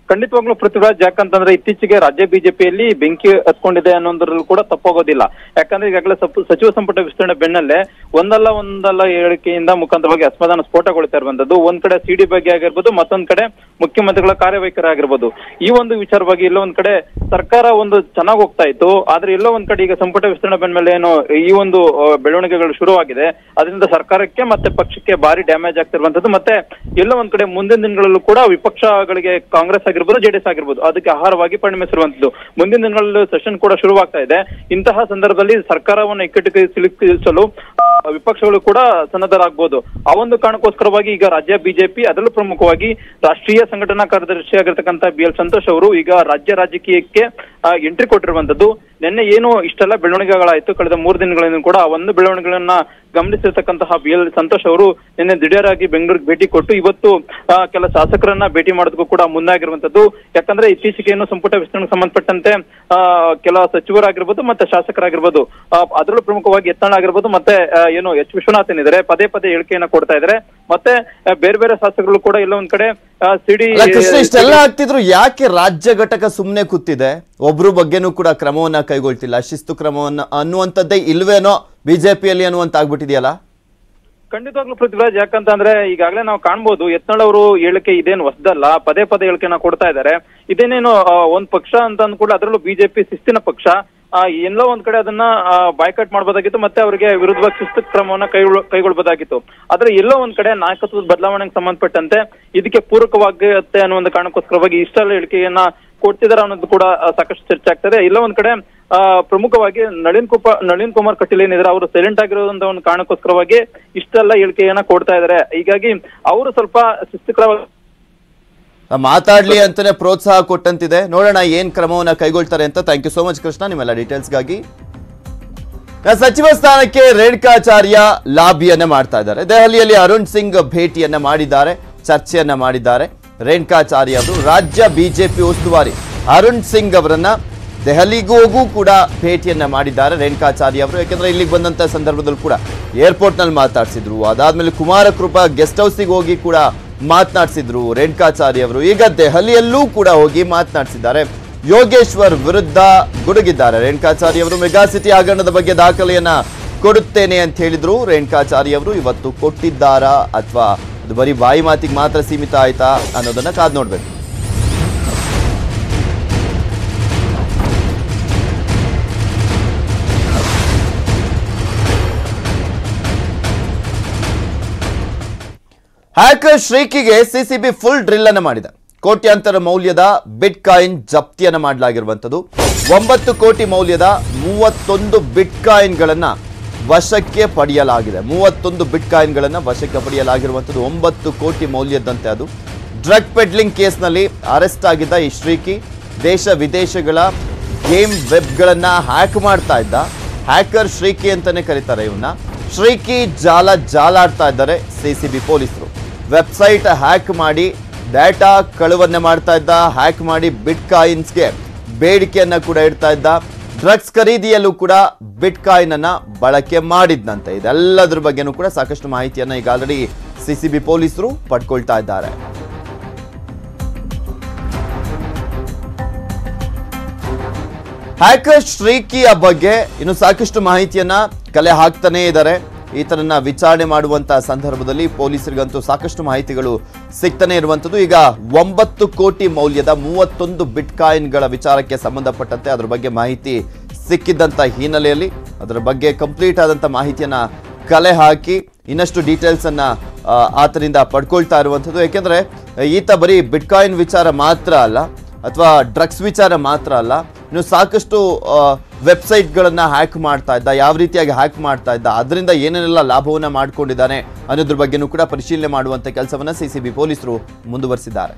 [SPEAKER 15] ಖಂಡಿತವಾಗ್ಲೂ ಪೃಥ್ವಿರಾಜ್, ಯಾಕಂತಂದ್ರೆ ಇತ್ತೀಚೆಗೆ ರಾಜ್ಯ ಬಿಜೆಪಿಯಲ್ಲಿ ಬೆಂಕಿ ಹತ್ಕೊಂಡಿದೆ ಅನ್ನೋದ್ರಲ್ಲೂ ಕೂಡ ತಪ್ಪಾಗೋದಿಲ್ಲ. ಯಾಕಂದ್ರೆ ಈಗಾಗಲೇ ಸಚಿವ ಸಂಪುಟ ವಿಸ್ತರಣೆ ಬೆನ್ನಲ್ಲೇ ಒಂದಲ್ಲ ಒಂದಲ್ಲ ಹೇಳಿಕೆಯಿಂದ ಮುಖಾಂತರವಾಗಿ ಅಸಮಾಧಾನ ಸ್ಫೋಟಗೊಳ್ತಾ ಇರುವಂತದ್ದು ಒಂದ್ ಕಡೆ ಸಿಡಿ ಬಗ್ಗೆ ಆಗಿರ್ಬೋದು, ಮತ್ತೊಂದ್ ಕಡೆ ಮುಖ್ಯಮಂತ್ರಿಗಳ ಕಾರ್ಯವೈಖರಿ ಆಗಿರ್ಬೋದು. ಈ ಒಂದು ವಿಚಾರವಾಗಿ ಎಲ್ಲೋ ಒಂದ್ ಕಡೆ ಸರ್ಕಾರ ಒಂದು ಚೆನ್ನಾಗಿ ಹೋಗ್ತಾ ಇತ್ತು. ಆದ್ರೆ ಎಲ್ಲೋ ಒಂದ್ ಕಡೆ ಈಗ ಸಂಪುಟ ವಿಸ್ತರಣೆ ಬಂದ್ಮೇಲೆ ಏನು ಈ ಒಂದು ಬೆಳವಣಿಗೆಗಳು ಶುರುವಾಗಿದೆ. ಅದರಿಂದ ಸರ್ಕಾರಕ್ಕೆ ಮತ್ತೆ ಪಕ್ಷಕ್ಕೆ ಭಾರಿ ಡ್ಯಾಮೇಜ್ ಆಗ್ತಿರುವಂತದ್ದು ಮತ್ತೆ ಎಲ್ಲೋ ಒಂದ್ ಕಡೆ ಮುಂದಿನ ದಿನಗಳಲ್ಲೂ ಕೂಡ ವಿಪಕ್ಷಗಳಿಗೆ ಕಾಂಗ್ರೆಸ್ ಆಗಿರ್ಬೋದು ಜೆಡಿಎಸ್ ಆಗಿರ್ಬೋದು, ಅದಕ್ಕೆ ಆಹಾರವಾಗಿ ಪರಿಣಮಿಸಿರುವಂತದ್ದು ಮುಂದಿನ ದಿನಗಳಲ್ಲಿ ಸೆಷನ್ ಕೂಡ ಶುರುವಾಗ್ತಾ ಇದೆ. ಇಂತಹ ಸಂದರ್ಭದಲ್ಲಿ ಸರ್ಕಾರವನ್ನು ಇಕ್ಕಟ್ಟಿಗೆ ಸಿಲುಕಿಸಲು ವಿಪಕ್ಷಗಳು ಕೂಡ ಸನ್ನದ್ಧರಾಗ್ಬೋದು. ಆ ಒಂದು ಕಾರಣಕ್ಕೋಸ್ಕರವಾಗಿ ಈಗ ರಾಜ್ಯ ಬಿಜೆಪಿ ಅದರಲ್ಲೂ ಪ್ರಮುಖವಾಗಿ ರಾಷ್ಟ್ರೀಯ ಸಂಘಟನಾ ಕಾರ್ಯದರ್ಶಿ ಆಗಿರ್ತಕ್ಕಂಥ ಬಿ ಎಲ್ ಸಂತೋಷ್ ಅವರು ಈಗ ರಾಜ್ಯ ರಾಜಕೀಯಕ್ಕೆ ಎಂಟ್ರಿ ಕೊಟ್ಟಿರುವಂತದ್ದು ನಿನ್ನೆ ಏನು ಇಷ್ಟೆಲ್ಲ ಬೆಳವಣಿಗೆಗಳಾಯ್ತು, ಕಳೆದ ಮೂರು ದಿನಗಳಿಂದ ಕೂಡ ಒಂದು ಬೆಳವಣಿಗೆಗಳನ್ನ ಗಮನಿಸಿರ್ತಕ್ಕಂತಹ ಬಿ ಎಲ್ ಸಂತೋಷ್ ಅವರು ನಿನ್ನೆ ದಿಢೀರಾಗಿ ಬೆಂಗಳೂರಿಗೆ ಭೇಟಿ ಕೊಟ್ಟು ಇವತ್ತು ಕೆಲ ಶಾಸಕರನ್ನ ಭೇಟಿ ಮಾಡೋದಕ್ಕೂ ಕೂಡ ಮುಂದಾಗಿರುವಂತದ್ದು. ಯಾಕಂದ್ರೆ ಇತ್ತೀಚೆಗೆ ಏನು ಸಂಪುಟ ವಿಸ್ತರಣೆಗೆ ಸಂಬಂಧಪಟ್ಟಂತೆ ಕೆಲ ಸಚಿವರಾಗಿರ್ಬೋದು ಮತ್ತೆ ಶಾಸಕರಾಗಿರ್ಬೋದು ಅದರಲ್ಲೂ ಪ್ರಮುಖವಾಗಿ ಎತ್ತಾಣ ಆಗಿರ್ಬೋದು ಮತ್ತೆ ಏನು ಎಚ್ ವಿಶ್ವನಾಥ್ ಏನಿದ್ದಾರೆ, ಪದೇ ಪದೇ ಹೇಳಿಕೆಯನ್ನ ಕೊಡ್ತಾ ಇದ್ದಾರೆ. ಮತ್ತೆ ಬೇರೆ ಬೇರೆ ಶಾಸಕರು ಕೂಡ ಎಲ್ಲ ಒಂದ್ ಕಡೆ ಸಿಡಿ
[SPEAKER 1] ಇಷ್ಟೆಲ್ಲ ಆಗ್ತಿದ್ರು ಯಾಕೆ ರಾಜ್ಯ ಘಟಕ ಸುಮ್ಮನೆ ಕೂತಿದೆ? ಒಬ್ರು ಬಗ್ಗೆನೂ ಕೂಡ ಕ್ರಮವನ್ನ ಕೈಗೊಳ್ತಿಲ್ಲ. ಶಿಸ್ತು ಕ್ರಮವನ್ನ ಅನ್ನುವಂಥದ್ದೇ ಇಲ್ವೇನೋ ಬಿಜೆಪಿಯಲ್ಲಿ ಅನ್ನುವಂತ ಆಗ್ಬಿಟ್ಟಿದೆಯಲ್ಲ
[SPEAKER 15] ಖಂಡಿತವಾಗ್ಲೂ ಪೃಥ್ವಿರಾಜ್, ಯಾಕಂತಂದ್ರೆ ಈಗಾಗಲೇ ನಾವು ಕಾಣ್ಬೋದು ಯತ್ನಾಳ್ ಅವರು ಹೇಳಿಕೆ ಇದೇನು ಹೊಸದಲ್ಲ, ಪದೇ ಪದೇ ಹೇಳಿಕೆನ ಕೊಡ್ತಾ ಇದ್ದಾರೆ. ಇದೇನೇನು ಒಂದ್ ಪಕ್ಷ ಅಂತ ಕೂಡ ಅದರಲ್ಲೂ ಬಿಜೆಪಿ ಶಿಸ್ತಿನ ಪಕ್ಷ. ಎಲ್ಲ ಒಂದ್ ಕಡೆ ಅದನ್ನ ಬಾಯ್ಕಟ್ ಮಾಡಬಹುದಾಗಿತ್ತು ಮತ್ತೆ ಅವರಿಗೆ ವಿರುದ್ಧವಾಗಿ ಶಿಸ್ತು ಕ್ರಮವನ್ನ ಕೈಗೊಳ್ಳ ಕೈಗೊಳ್ಬೋದಾಗಿತ್ತು. ಆದ್ರೆ ಎಲ್ಲೋ ಒಂದ್ ಕಡೆ ನಾಯಕತ್ವದ ಬದಲಾವಣೆಗೆ ಸಂಬಂಧಪಟ್ಟಂತೆ ಇದಕ್ಕೆ ಪೂರಕವಾಗುತ್ತೆ ಅನ್ನೋ ಒಂದು ಕಾರಣಕ್ಕೋಸ್ಕರವಾಗಿ ಇಷ್ಟೆಲ್ಲ ಹೇಳಿಕೆಯನ್ನ ಕೊಡ್ತಿದಾರ ಅನ್ನೋದು ಕೂಡ ಸಾಕಷ್ಟು ಚರ್ಚೆ ಆಗ್ತದೆ ಇಲ್ಲ ಒಂದ್ ಕಡೆ ಪ್ರಮುಖವಾಗಿ ನಳಿನ್ ಕುಮಾರ್ ನಳಿನ್ ಕುಮಾರ್ ಕಟೀಲ್ ಏನಿದ್ರೆ, ಅವರು ಸೈಲೆಂಟ್ ಆಗಿರೋದಂತ ಒಂದು ಕಾರಣಕ್ಕೋಸ್ಕರವಾಗಿ ಇಷ್ಟೆಲ್ಲ ಹೇಳಿಕೆಯನ್ನ ಕೊಡ್ತಾ ಇದಾರೆ. ಹೀಗಾಗಿ ಅವರು ಸ್ವಲ್ಪ ಶಿಸ್ತುಕ್ರವಾಗಿ
[SPEAKER 1] ಮಾತಾಡ್ಲಿ ಅಂತಾನೆ ಪ್ರೋತ್ಸಾಹ ಕೊಟ್ಟಂತಿದೆ. ನೋಡೋಣ ಏನ್ ಕ್ರಮವನ್ನ ಕೈಗೊಳ್ತಾರೆ ಅಂತ. Thank you so much Krishna. ನಿಮ್ಮೆಲ್ಲ ಡೀಟೇಲ್ಸ್ಗಾಗಿ ಸಚಿವ ಸ್ಥಾನಕ್ಕೆ ರೇಣುಕಾಚಾರ್ಯ ಲಾಬಿಯನ್ನ ಮಾಡ್ತಾ ಇದ್ದಾರೆ. ದೆಹಲಿಯಲ್ಲಿ ಅರುಣ್ ಸಿಂಗ್ ಭೇಟಿಯನ್ನ ಮಾಡಿದ್ದಾರೆ, ಚರ್ಚೆಯನ್ನ ಮಾಡಿದ್ದಾರೆ. ರೇಣುಕಾಚಾರ್ಯ ಅವರು ರಾಜ್ಯ ಬಿಜೆಪಿ ಉಸ್ತುವಾರಿ ಅರುಣ್ ಸಿಂಗ್ ಅವರನ್ನ ದೆಹಲಿಗೂ ಕೂಡ ಭೇಟಿಯನ್ನ ಮಾಡಿದ್ದಾರೆ ರೇಣುಕಾಚಾರ್ಯ ಅವರು, ಯಾಕೆಂದರೆ ಇಲ್ಲಿಗೆ ಬಂದಂತ ಸಂದರ್ಭದಲ್ಲೂ ಕೂಡ ಏರ್ಪೋರ್ಟ್ನಲ್ಲಿ ಮಾತಾಡಿಸಿದ್ರು. ಅದಾದಮೇಲೆ ಕುಮಾರಕೃಪಾ ಗೆಸ್ಟ್ ಹೌಸಿಗೆ ಹೋಗಿ ಕೂಡ ಮಾತನಾಡಿಸಿದ್ರು ರೇಣುಕಾಚಾರ್ಯ ಅವರು. ಈಗ ದೆಹಲಿಯಲ್ಲೂ ಕೂಡ ಹೋಗಿ ಮಾತನಾಡಿಸಿದ್ದಾರೆ. ಯೋಗೇಶ್ವರ್ ವಿರುದ್ಧ ಗುಡುಗಿದ್ದಾರೆ. ರೇಣುಕಾಚಾರ್ಯ ಅವರು ಮೆಗಾ ಸಿಟಿ ಹಗರಣದ ಬಗ್ಗೆ ದಾಖಲೆಯನ್ನ ಕೊಡುತ್ತೇನೆ ಅಂತ ಹೇಳಿದ್ರು. ರೇಣುಕಾಚಾರ್ಯ ಅವರು ಇವತ್ತು ಕೊಟ್ಟಿದ್ದಾರಾ ಅಥವಾ ಅದು ಬರೀ ಬಾಯಿ ಮಾತಿಗೆ ಮಾತ್ರ ಸೀಮಿತ ಆಯ್ತಾ ಅನ್ನೋದನ್ನ ಕಾದ್ ನೋಡ್ಬೇಕು. ಹ್ಯಾಕರ್ ಶ್ರೀಕಿಗೆ ಸಿಸಿಬಿ ಫುಲ್ ಡ್ರಿಲ್ ಅನ್ನು ಮಾಡಿದೆ. ಕೋಟ್ಯಾಂತರ ಮೌಲ್ಯದ ಬಿಟ್ ಕಾಯಿನ್ ಜಪ್ತಿಯನ್ನು ಮಾಡಲಾಗಿರುವಂಥದ್ದು. ಒಂಬತ್ತು ಕೋಟಿ ಮೌಲ್ಯದ ಮೂವತ್ತೊಂದು ಬಿಟ್ ಕಾಯಿನ್ಗಳನ್ನ ವಶಕ್ಕೆ ಪಡೆಯಲಾಗಿದೆ. ಮೂವತ್ತೊಂದು ಬಿಟ್ ಕಾಯಿನ್ಗಳನ್ನ ವಶಕ್ಕೆ ಪಡೆಯಲಾಗಿರುವಂಥದ್ದು ಒಂಬತ್ತು ಕೋಟಿ ಮೌಲ್ಯದಂತೆ ಅದು. ಡ್ರಗ್ ಪೆಡ್ಲಿಂಗ್ ಕೇಸ್ನಲ್ಲಿ ಅರೆಸ್ಟ್ ಆಗಿದ್ದ ಈ ಶ್ರೀಕಿ ದೇಶ ವಿದೇಶಗಳ ಗೇಮ್ ವೆಬ್ಗಳನ್ನ ಹ್ಯಾಕ್ ಮಾಡ್ತಾ ಇದ್ದ. ಹ್ಯಾಕರ್ ಶ್ರೀಕಿ ಅಂತಾನೆ ಕರೀತಾರೆ ಇವನ್ನ ಶ್ರೀಕಿ ಜಾಲ ಜಾಲಾಡ್ತಾ ಇದ್ದಾರೆ ಸಿಸಿಬಿ ಪೊಲೀಸರು. ವೆಬ್ಸೈಟ್ ಹ್ಯಾಕ್ ಮಾಡಿ ಡೇಟಾ ಕಳುವನ್ನೇ ಮಾಡ್ತಾ ಇದ್ದ, ಹ್ಯಾಕ್ ಮಾಡಿ ಬಿಟ್ ಕಾಯಿನ್ಸ್ಗೆ ಬೇಡಿಕೆಯನ್ನು ಕೂಡ ಇಡ್ತಾ ಇದ್ದ, ಡ್ರಗ್ಸ್ ಖರೀದಿಯಲ್ಲೂ ಕೂಡ ಬಿಟ್ ಕಾಯಿನ್ ಅನ್ನ ಬಳಕೆ ಮಾಡಿದ್ನಂತೆ. ಇದೆಲ್ಲದ್ರ ಬಗ್ಗೆನೂ ಕೂಡ ಸಾಕಷ್ಟು ಮಾಹಿತಿಯನ್ನ ಈಗ ಆಲ್ರೆಡಿ ಸಿಸಿಬಿ ಪೊಲೀಸರು ಪಡ್ಕೊಳ್ತಾ ಇದ್ದಾರೆ. ಹ್ಯಾಕರ್ ಶ್ರೀಕಿಯ ಬಗ್ಗೆ ಇನ್ನು ಸಾಕಷ್ಟು ಮಾಹಿತಿಯನ್ನ ಕಲೆ ಹಾಕ್ತಾನೇ ಇದ್ದಾರೆ. ಈತನನ್ನ ವಿಚಾರಣೆ ಮಾಡುವಂತಹ ಸಂದರ್ಭದಲ್ಲಿ ಪೊಲೀಸರಿಗಂತೂ ಸಾಕಷ್ಟು ಮಾಹಿತಿಗಳು ಸಿಗ್ತಾನೆ ಇರುವಂತದ್ದು. ಈಗ ಒಂಬತ್ತು ಕೋಟಿ ಮೌಲ್ಯದ ಮೂವತ್ತೊಂದು ಬಿಟ್ಕಾಯಿನ್ಗಳ ವಿಚಾರಕ್ಕೆ ಸಂಬಂಧಪಟ್ಟಂತೆ ಅದರ ಬಗ್ಗೆ ಮಾಹಿತಿ ಸಿಕ್ಕಿದ್ದಂತ ಹಿನ್ನೆಲೆಯಲ್ಲಿ ಅದರ ಬಗ್ಗೆ ಕಂಪ್ಲೀಟ್ ಆದಂತ ಮಾಹಿತಿಯನ್ನ ಕಲೆ ಹಾಕಿ ಇನ್ನಷ್ಟು ಡೀಟೇಲ್ಸ್ ಅನ್ನ ಆ, ಆತನಿಂದ ಪಡ್ಕೊಳ್ತಾ ಇರುವಂಥದ್ದು ಯಾಕೆಂದ್ರೆ ಈತ ಬರೀ ಬಿಟ್ಕಾಯಿನ್ ವಿಚಾರ ಮಾತ್ರ ಅಲ್ಲ ಅಥವಾ ಡ್ರಗ್ಸ್ ವಿಚಾರ ಮಾತ್ರ ಅಲ್ಲ ಇನ್ನು ಸಾಕಷ್ಟು ವೆಬ್ಸೈಟ್ಗಳನ್ನು ಹ್ಯಾಕ್ ಮಾಡ್ತಾ ಇದ್ದ, ಯಾವ ರೀತಿಯಾಗಿ ಹ್ಯಾಕ್ ಮಾಡ್ತಾ ಇದ್ದ, ಅದರಿಂದ ಏನೇನೆಲ್ಲ ಲಾಭವನ್ನು ಮಾಡಿಕೊಂಡಿದ್ದಾನೆ ಅನ್ನೋದ್ರ ಬಗ್ಗೆನೂ ಕೂಡ ಪರಿಶೀಲನೆ ಮಾಡುವಂತ ಕೆಲಸವನ್ನ ಸಿ ಪೊಲೀಸರು ಮುಂದುವರಿಸಿದ್ದಾರೆ.